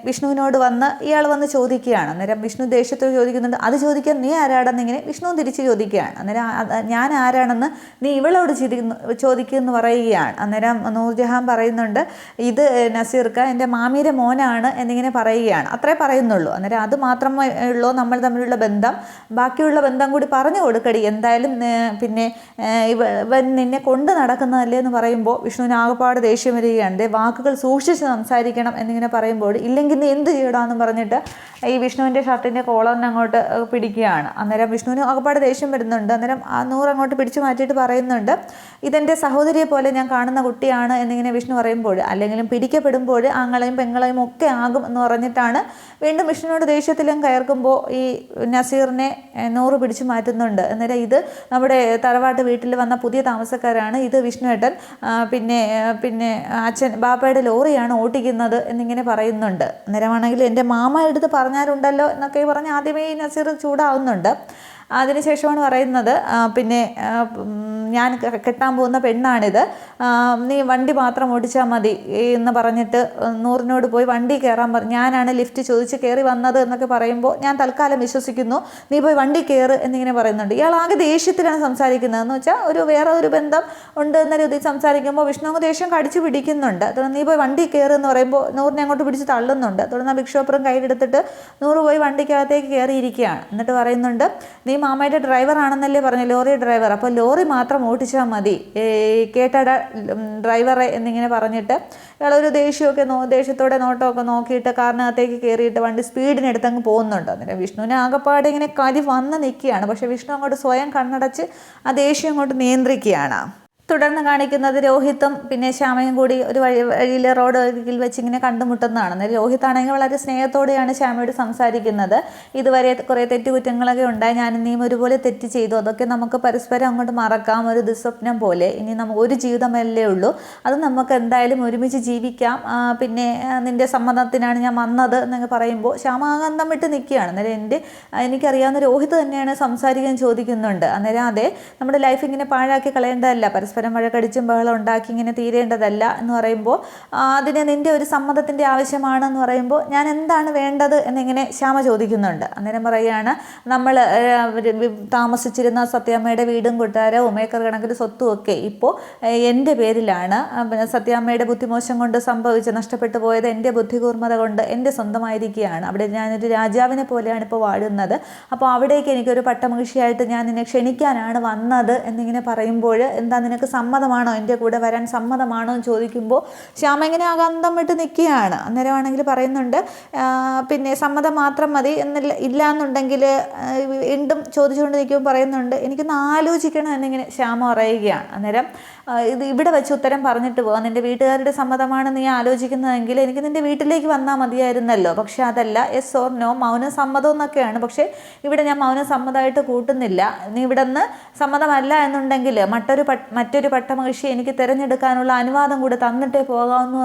വിഷ്ണുവിനോട് വന്ന് ഇയാൾ വന്ന് ചോദിക്കുകയാണ്. അന്നേരം വിഷ്ണു ദേഷ്യത്തോട് ചോദിക്കുന്നുണ്ട് അത് ചോദിക്കാൻ നീ ആരാടെന്ന് ഇങ്ങനെ വിഷ്ണു തിരിച്ച് ചോദിക്കുകയാണ്. അന്നേരം ഞാൻ ആരാണെന്ന് നീ ഇവളോട് ചിരിക്കുന്നു ചോദിക്കുമെന്ന് പറയുകയാണ്. അന്നേരം നൂർജഹാൻ പറയുന്നുണ്ട് ഇത് നസീർക്ക എന്റെ മാമിയുടെ മോനാണ് എന്നിങ്ങനെ പറയുകയാണ്. അത്രേ പറയുന്നുള്ളൂ. അന്നേരം അത് മാത്രമേ ഉള്ളൂ നമ്മൾ തമ്മിലുള്ള ബന്ധം. ബാക്കിയുള്ള ബന്ധം കൂടി പറഞ്ഞു കൊടുക്കടി. എന്തായാലും പിന്നെ ഇവ ഇവൻ നിന്നെ കൊണ്ട് നടക്കുന്നതല്ലേ എന്ന് പറയുമ്പോൾ വിഷ്ണുവിന് ആകപ്പാട് ദേഷ്യം വരികയാണ്. വാക്കുകൾ സൂക്ഷിച്ച് സംസാരിക്കണം എന്നിങ്ങനെ പറയുമ്പോൾ ഇല്ലെങ്കിൽ നീ എന്ത് ചെയ്യടാന്ന് പറഞ്ഞിട്ട് ഈ വിഷ്ണുവിന്റെ ഷർട്ടിന്റെ കോളറിനെ അങ്ങോട്ട് പിടിക്കുകയാണ്. അന്നേരം വിഷ്ണുവിന് ആകപ്പാട് ദേഷ്യം വരുന്നുണ്ട്. അന്നേരം ആ നൂറ് അങ്ങോട്ട് പിടിച്ചു മാറ്റിയിട്ട് പറയുന്നുണ്ട് ഇതെന്റെ സഹോദരിയെ പോലെ ഞാൻ കാണുന്ന കുട്ടിയാണ് എന്നിങ്ങനെ വിഷ്ണു പറയുമ്പോൾ അല്ലെങ്കിലും പിടിക്കപ്പെടുമ്പോൾ ആങ്ങളെയും പെങ്ങളെയും ഒക്കെ ആകും എന്ന് പറഞ്ഞിട്ടാണ് വീണ്ടും വിഷ്ണുവിനോട് ദേഷ്യത്തിലും കയർക്കുമ്പോൾ ഈ നസീറിനെ നൂറ് പിടിച്ചു മാറ്റുന്നുണ്ട്. എന്നിട്ട് ഇത് നമ്മുടെ തറവാട്ട് വീട്ടിൽ വന്ന പുതിയ താമസക്കാരാണ് ഇത് വിഷ്ണുവേട്ടൻ. പിന്നെ പിന്നെ അച്ഛൻ ബാപ്പയുടെ ലോറിയാണ് ഓട്ടിക്കുന്നത് എന്നിങ്ങനെ പറയുന്നുണ്ട്. അന്നേരമാണെങ്കിൽ എന്റെ മാമ എടുത്ത് പറഞ്ഞാലുണ്ടല്ലോ എന്നൊക്കെ പറഞ്ഞ് ആദ്യമേ ഈ നസീർ ചൂടാവുന്നുണ്ട്. അതിനുശേഷമാണ് പറയുന്നത് പിന്നെ ഞാൻ കെട്ടാൻ പോകുന്ന പെണ്ണാണിത്. നീ വണ്ടി മാത്രം ഓടിച്ചാൽ മതി എന്ന് പറഞ്ഞിട്ട് നൂറിനോട് പോയി വണ്ടി കയറാൻ പറഞ്ഞു ഞാനാണ് ലിഫ്റ്റ് ചോദിച്ച് കയറി വന്നത് എന്നൊക്കെ പറയുമ്പോൾ ഞാൻ തൽക്കാലം വിശ്വസിക്കുന്നു. നീ പോയി വണ്ടി കയറ് എന്നിങ്ങനെ പറയുന്നുണ്ട്. ഇയാൾ ആകെ ദേഷ്യത്തിലാണ് സംസാരിക്കുന്നത്. എന്ന് വെച്ചാൽ ഒരു വേറെ ഒരു ബന്ധം ഉണ്ട് എന്ന രീതിയിൽ സംസാരിക്കുമ്പോൾ വിഷ്ണു അങ്ങ് ദേഷ്യം കടിച്ചു പിടിക്കുന്നുണ്ട്. തുടർന്ന് നീ പോയി വണ്ടി കയറ് എന്ന് പറയുമ്പോൾ നൂറിനെ അങ്ങോട്ട് പിടിച്ച് തള്ളുന്നുണ്ട്. തുടർന്ന് ആ ഭിക്ഷോപ്പുറം ഷോപ്പറും കയ്യിലെടുത്തിട്ട് നൂറ് പോയി വണ്ടിക്കകത്തേക്ക് കയറിയിരിക്കുകയാണ് എന്നിട്ട് പറയുന്നുണ്ട് നീ മാമയുടെ ഡ്രൈവർ ആണെന്നല്ലേ പറഞ്ഞു ലോറി ഡ്രൈവർ അപ്പോൾ ലോറി മാത്രം ഓടിച്ചാൽ മതി. കേട്ടട ഡ്രൈവറെ എന്നിങ്ങനെ പറഞ്ഞിട്ട് ഇയാളൊരു ദേഷ്യമൊക്കെ നോ ദേഷ്യത്തോടെ നോട്ടമൊക്കെ നോക്കിയിട്ട് കാറിനകത്തേക്ക് കയറിയിട്ട് വണ്ടി സ്പീഡിനെടുത്ത് അങ്ങ് പോകുന്നുണ്ട്. അന്നേരം വിഷ്ണുവിന് ആകപ്പാടെ ഇങ്ങനെ കലി വന്ന് നിൽക്കുകയാണ്. പക്ഷേ വിഷ്ണു അങ്ങോട്ട് സ്വയം കണ്ണടച്ച് ആ ദേഷ്യം അങ്ങോട്ട് നിയന്ത്രിക്കുകയാണ്. തുടർന്ന് കാണിക്കുന്നത് രോഹിത്തും പിന്നെ ശ്യാമയും കൂടി ഒരു വഴി വഴിയിൽ റോഡ് അരികിൽ വെച്ച് ഇങ്ങനെ കണ്ടുമുട്ടുന്നതാണ്. അന്നേരം രോഹിത് ആണെങ്കിൽ വളരെ സ്നേഹത്തോടെയാണ് ശ്യാമയോട് സംസാരിക്കുന്നത്. ഇതുവരെ കുറേ തെറ്റുകുറ്റങ്ങളൊക്കെ ഉണ്ടായി. ഞാൻ നീയും ഒരുപോലെ തെറ്റ് ചെയ്തു. അതൊക്കെ നമുക്ക് പരസ്പരം അങ്ങോട്ട് മറക്കാം. ഒരു ദുസ്വപ്നം പോലെ. ഇനി നമുക്ക് ഒരു ജീവിതമല്ലേ ഉള്ളൂ. അത് നമുക്ക് എന്തായാലും ഒരുമിച്ച് ജീവിക്കാം. പിന്നെ നിന്റെ സമ്മതത്തിനാണ് ഞാൻ വന്നത് എന്നൊക്കെ പറയുമ്പോൾ ശ്യാമാകാന്തം വിട്ട് നിൽക്കുകയാണ്. അന്നേരം എന്റെ എനിക്കറിയാവുന്ന രോഹിത് തന്നെയാണ് സംസാരിക്കാൻ ചോദിക്കുന്നുണ്ട്. അന്നേരം അതെ നമ്മുടെ ലൈഫ് ഇങ്ങനെ പാഴാക്കി കളയേണ്ടതല്ല. പരസ്പരം വഴക്കടിച്ചും ബഹളം ഉണ്ടാക്കി ഇങ്ങനെ തീരേണ്ടതല്ല എന്ന് പറയുമ്പോൾ അതിന് നിന്റെ ഒരു സമ്മതത്തിന്റെ ആവശ്യമാണെന്ന് പറയുമ്പോൾ ഞാൻ എന്താണ് വേണ്ടത് എന്നിങ്ങനെ ശ്യാമ ചോദിക്കുന്നുണ്ട്. അന്നേരം പറയുകയാണ് നമ്മൾ താമസിച്ചിരുന്ന സത്യാമ്മയുടെ വീടും കൊട്ടാരവും ഏക്കർ കണക്കിന് സ്വത്തും ഒക്കെ ഇപ്പോൾ എന്റെ പേരിലാണ്. സത്യാമ്മയുടെ ബുദ്ധിമോശം കൊണ്ട് സംഭവിച്ച് നഷ്ടപ്പെട്ടു പോയത് എന്റെ ബുദ്ധികൂർമ്മത കൊണ്ട് എന്റെ സ്വന്തമായിരിക്കുകയാണ്. അവിടെ ഞാനൊരു രാജാവിനെ പോലെയാണ് ഇപ്പോൾ വാഴുന്നത്. അപ്പോൾ അവിടേക്ക് എനിക്കൊരു പട്ടമഹിഷിയായിട്ട് ഞാൻ നിന്നെ ക്ഷണിക്കാനാണ് വന്നത് എന്നിങ്ങനെ പറയുമ്പോൾ എന്താ നിനക്ക് സമ്മതമാണോ? എന്റെ കൂടെ വരാൻ സമ്മതമാണോ എന്ന് ചോദിക്കുമ്പോൾ ശ്യാമ ഇങ്ങനെ ആകാന്തം വിട്ട് നിൽക്കുകയാണ്. അന്നേരമാണെങ്കിൽ പറയുന്നുണ്ട് പിന്നെ സമ്മതം മാത്രം മതി എന്നില്ല ഇല്ല എന്നുണ്ടെങ്കിൽ വീണ്ടും ചോദിച്ചുകൊണ്ട് നിൽക്കുമ്പോൾ പറയുന്നുണ്ട് എനിക്കൊന്ന് ആലോചിക്കണം എന്നിങ്ങനെ ശ്യാമ പറയുകയാണ്. അന്നേരം ഇത് ഇവിടെ വെച്ച് ഉത്തരം പറഞ്ഞിട്ട് പോകാം. നിന്റെ വീട്ടുകാരുടെ സമ്മതമാണ് നീ ആലോചിക്കുന്നതെങ്കിൽ എനിക്ക് നിന്റെ വീട്ടിലേക്ക് വന്നാൽ മതിയായിരുന്നല്ലോ. പക്ഷെ അതല്ല എസ് ഓർ നോ മൗന സമ്മതം എന്നൊക്കെയാണ്. പക്ഷേ ഇവിടെ ഞാൻ മൗന സമ്മതമായിട്ട് കൂട്ടുന്നില്ല. നീ ഇവിടെ നിന്ന് സമ്മതമല്ല എന്നുണ്ടെങ്കിൽ മറ്റൊരു മറ്റൊരു പട്ടമഹിഷി എനിക്ക് തിരഞ്ഞെടുക്കാനുള്ള അനുവാദം കൂടെ തന്നിട്ടേ പോകാവുന്ന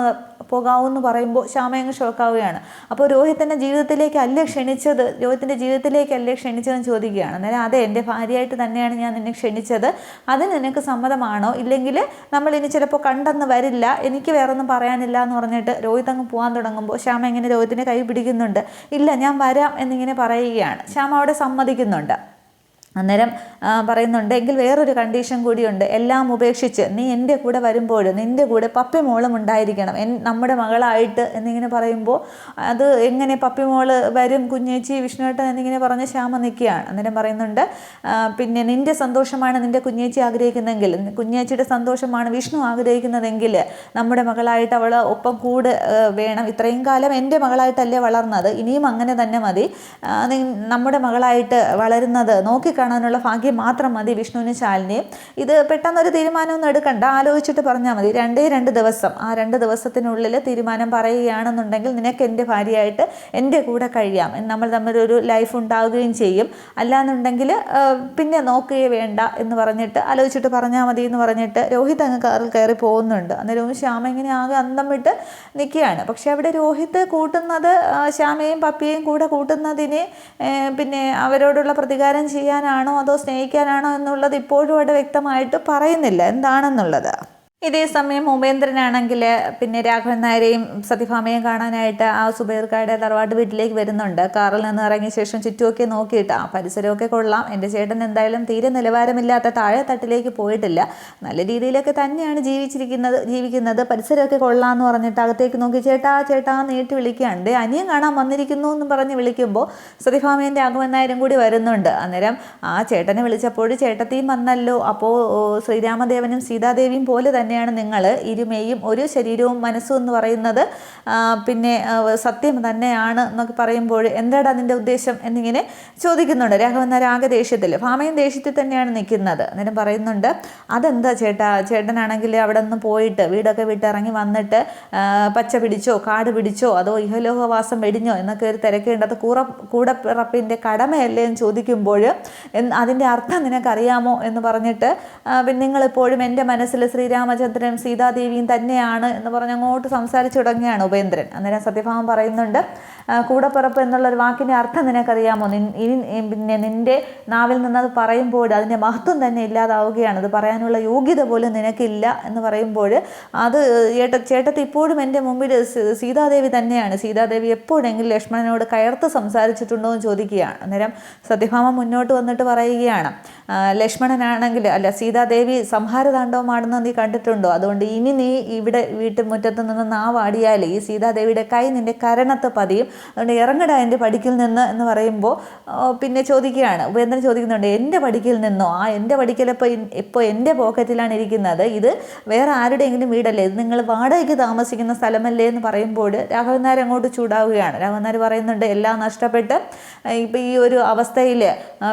പോകാവൂന്ന് പറയുമ്പോൾ ശ്യാമയങ്ങ് ഷോക്കാവുകയാണ്. അപ്പോൾ രോഹിത്തിന്റെ ജീവിതത്തിലേക്ക് അല്ലേ ക്ഷണിച്ചത്? രോഹിത്തിന്റെ ജീവിതത്തിലേക്ക് അല്ലേ ക്ഷണിച്ചതെന്ന് ചോദിക്കുകയാണ്. അന്നേരം അതെ എന്റെ ഭാര്യയായിട്ട് തന്നെയാണ് ഞാൻ നിന്നെ ക്ഷണിച്ചത്. അത് നിനക്ക് സമ്മതമാണോ? ഇല്ലെങ്കിൽ നമ്മൾ ഇനി ചിലപ്പോൾ കണ്ടെന്ന് വരില്ല. എനിക്ക് വേറൊന്നും പറയാനില്ല എന്ന് പറഞ്ഞിട്ട് രോഹിത് അങ്ങ് പോകാൻ തുടങ്ങുമ്പോൾ ശ്യാമ ഇങ്ങനെ രോഹിത്തിന്റെ കൈ പിടിക്കുന്നുണ്ട്. ഇല്ല ഞാൻ വരാം എന്നിങ്ങനെ പറയുകയാണ്. ശ്യാമ അവിടെ സമ്മതിക്കുന്നുണ്ട്. അന്നേരം പറയുന്നുണ്ട് എങ്കിൽ വേറൊരു കണ്ടീഷൻ കൂടിയുണ്ട്. എല്ലാം ഉപേക്ഷിച്ച് നീ എന്റെ കൂടെ വരുമ്പോൾ നിന്റെ കൂടെ പപ്പി മോളും ഉണ്ടായിരിക്കണം. എൻ നമ്മുടെ മകളായിട്ട് എന്നിങ്ങനെ പറയുമ്പോൾ അത് എങ്ങനെ പപ്പി മോൾ വരും കുഞ്ഞേച്ചി വിഷ്ണുവേട്ടൻ എന്നിങ്ങനെ പറഞ്ഞ് ശ്യാമ നിൽക്കുകയാണ്. അന്നേരം പറയുന്നുണ്ട് പിന്നെ നിന്റെ സന്തോഷമാണ് നിന്റെ കുഞ്ഞേച്ചി ആഗ്രഹിക്കുന്നതെങ്കിൽ കുഞ്ഞേച്ചിയുടെ സന്തോഷമാണ് വിഷ്ണു ആഗ്രഹിക്കുന്നതെങ്കിൽ നമ്മുടെ മകളായിട്ട് അവൾ ഒപ്പം കൂടെ വേണം. ഇത്രയും കാലം എന്റെ മകളായിട്ടല്ലേ വളർന്നത്. ഇനിയും അങ്ങനെ തന്നെ മതി. നമ്മുടെ മകളായിട്ട് വളരുന്നത് നോക്കിക്കാണാനുള്ള ഭാഗ്യം മാത്രം മതി വിഷ്ണുവിന് ശാലിനെയും. ഇത് പെട്ടെന്നൊരു തീരുമാനമൊന്നും എടുക്കണ്ട. ആലോചിച്ചിട്ട് പറഞ്ഞാൽ മതി. രണ്ടേ രണ്ട് ദിവസം. ആ രണ്ട് ദിവസത്തിനുള്ളിൽ തീരുമാനം പറയുകയാണെന്നുണ്ടെങ്കിൽ നിനക്ക് എന്റെ ഭാര്യയായിട്ട് എന്റെ കൂടെ കഴിയാം. നമ്മൾ തമ്മിലൊരു ലൈഫ് ഉണ്ടാവുകയും ചെയ്യും. അല്ലാന്നുണ്ടെങ്കിൽ പിന്നെ നോക്കുകയേ വേണ്ട എന്ന് പറഞ്ഞിട്ട് ആലോചിച്ചിട്ട് പറഞ്ഞാൽ മതി എന്ന് പറഞ്ഞിട്ട് രോഹിത് അങ്ങ് കാറിൽ കയറി പോകുന്നുണ്ട്. അന്നേരവും ശ്യാമ ഇങ്ങനെ ആകെ അന്തം വിട്ട് നിൽക്കുകയാണ്. പക്ഷെ അവിടെ രോഹിത് കൂട്ടുന്നത് ശ്യാമയും പപ്പിയും കൂടെ കൂട്ടുന്നതിന് പിന്നെ അവരോടുള്ള പ്രതികാരം ചെയ്യാനാണോ അതോ സ്നേഹിക്കാനാണോ എന്നുള്ളത് ഇപ്പോഴും അവിടെ വ്യക്തമായിട്ട് പറയുന്നില്ല. എന്താണെന്നുള്ളത്? ഇതേ സമയം ഉപേന്ദ്രനാണെങ്കിൽ പിന്നെ രാഘവൻ നായരെയും സത്യഭാമയും കാണാനായിട്ട് ആ സുബൈർക്കാരുടെ തറവാട്ട് വീട്ടിലേക്ക് വരുന്നുണ്ട്. കാറിൽ നിന്ന് ഇറങ്ങിയ ശേഷം ചുറ്റുമൊക്കെ നോക്കിയിട്ട് ആ പരിസരമൊക്കെ കൊള്ളാം. എന്റെ ചേട്ടൻ എന്തായാലും തീരെ നിലവാരമില്ലാത്ത താഴെ തട്ടിലേക്ക് പോയിട്ടില്ല. നല്ല രീതിയിലൊക്കെ തന്നെയാണ് ജീവിച്ചിരിക്കുന്നത് ജീവിക്കുന്നത്. പരിസരമൊക്കെ കൊള്ളാം എന്ന് പറഞ്ഞിട്ട് അകത്തേക്ക് നോക്കി ചേട്ടാ ചേട്ടാ നീട്ടി വിളിക്കുകയാണ് ദേ അനിയൻ കാണാൻ വന്നിരിക്കുന്നു എന്ന് പറഞ്ഞ് വിളിക്കുമ്പോൾ സത്യഭാമയും രാഘവൻ നായരും കൂടി വരുന്നുണ്ട്. അന്നേരം ആ ചേട്ടനെ വിളിച്ചപ്പോൾ ചേട്ടത്തിയും വന്നല്ലോ. അപ്പോൾ ശ്രീരാമദേവനും സീതാദേവിയും പോലെ തന്നെയാണ് നിങ്ങൾ ഇരുമയും ഒരു ശരീരവും മനസ്സും എന്ന് പറയുന്നത് പിന്നെ സത്യം തന്നെയാണ് എന്നൊക്കെ പറയുമ്പോൾ എന്താടാ നിന്റെ ഉദ്ദേശം എന്നിങ്ങനെ ചോദിക്കുന്നുണ്ട്. രാഘവൻ ആകെ ദേഷ്യത്തിൽ ഭാമയും ദേഷ്യത്തിൽ തന്നെയാണ് നിൽക്കുന്നത്. അന്നേരം പറയുന്നുണ്ട് അതെന്താ ചേട്ടാ? ചേട്ടനാണെങ്കിൽ അവിടെ നിന്ന് പോയിട്ട് വീടൊക്കെ വിട്ടിറങ്ങി വന്നിട്ട് പച്ച പിടിച്ചോ കാട് പിടിച്ചോ അതോ ഇഹലോഹവാസം വെടിഞ്ഞോ എന്നൊക്കെ ഒരു തിരക്കേണ്ടത് കൂറ കൂടപ്പിറപ്പിന്റെ കടമയല്ലേ എന്ന് ചോദിക്കുമ്പോൾ അതിന്റെ അർത്ഥം നിനക്കറിയാമോ? എന്ന് പറഞ്ഞിട്ട് പിന്നെ നിങ്ങളിപ്പോഴും എന്റെ മനസ്സിൽ ശ്രീരാമചന്ദ്രനും സീതാദേവിയും തന്നെയാണ് എന്ന് പറഞ്ഞ് അങ്ങോട്ട് സംസാരിച്ചു തുടങ്ങിയാണ് ഉപേന്ദ്രൻ. അന്നേരം സത്യഭാമൻ പറയുന്നുണ്ട് കൂടപ്പിറപ്പ് എന്നുള്ളൊരു വാക്കിന്റെ അർത്ഥം നിനക്കറിയാമോ? ഇനി പിന്നെ നിന്റെ നാവിൽ നിന്നത് പറയുമ്പോൾ അതിന്റെ മഹത്വം തന്നെ ഇല്ലാതാവുകയാണ്. അത് പറയാനുള്ള യോഗ്യത പോലും നിനക്കില്ല എന്ന് പറയുമ്പോൾ അത് ചേട്ട ചേട്ടത്തി ഇപ്പോഴും എന്റെ മുമ്പിൽ സീതാദേവി തന്നെയാണ്. സീതാദേവി എപ്പോഴെങ്കിലും ലക്ഷ്മണനോട് കയർത്ത് സംസാരിച്ചിട്ടുണ്ടോ എന്ന് ചോദിക്കുകയാണ്. അന്നേരം സത്യഭാമ മുന്നോട്ട് വന്നിട്ട് പറയുകയാണ് ലക്ഷ്മണനാണെങ്കിൽ അല്ല സീതാദേവി സംഹാരതാണ്ഡവമാണെന്ന് നീ കണ്ടിട്ടുണ്ടോ? അതുകൊണ്ട് ഇനി നീ ഇവിടെ വീട്ടുമുറ്റത്ത് നിന്ന് നാവാടിയാൽ ഈ സീതാദേവിയുടെ കൈ നിന്റെ കരണത്ത് പതിയും. അതുകൊണ്ട് ഇറങ്ങടാ എന്റെ പടിക്കിൽ നിന്ന് എന്ന് പറയുമ്പോൾ പിന്നെ ചോദിക്കുകയാണ്. ഉപേന്ദ്രൻ ചോദിക്കുന്നുണ്ട് എന്റെ പടിക്കിൽ നിന്നോ? ആ എന്റെ പടിക്കൽ ഇപ്പോൾ ഇപ്പോൾ എന്റെ പോക്കറ്റിലാണ് ഇരിക്കുന്നത്? ഇത് വേറെ ആരുടെയെങ്കിലും വീടല്ലേ? ഇത് നിങ്ങൾ വാടകയ്ക്ക് താമസിക്കുന്ന സ്ഥലമല്ലേ? എന്ന് പറയുമ്പോൾ രാഘവൻ നായർ അങ്ങോട്ട് ചൂടാവുകയാണ്. രാഘവൻ നായർ പറയുന്നുണ്ട് എല്ലാം നഷ്ടപ്പെട്ട് ഇപ്പം ഈ ഒരു അവസ്ഥയിൽ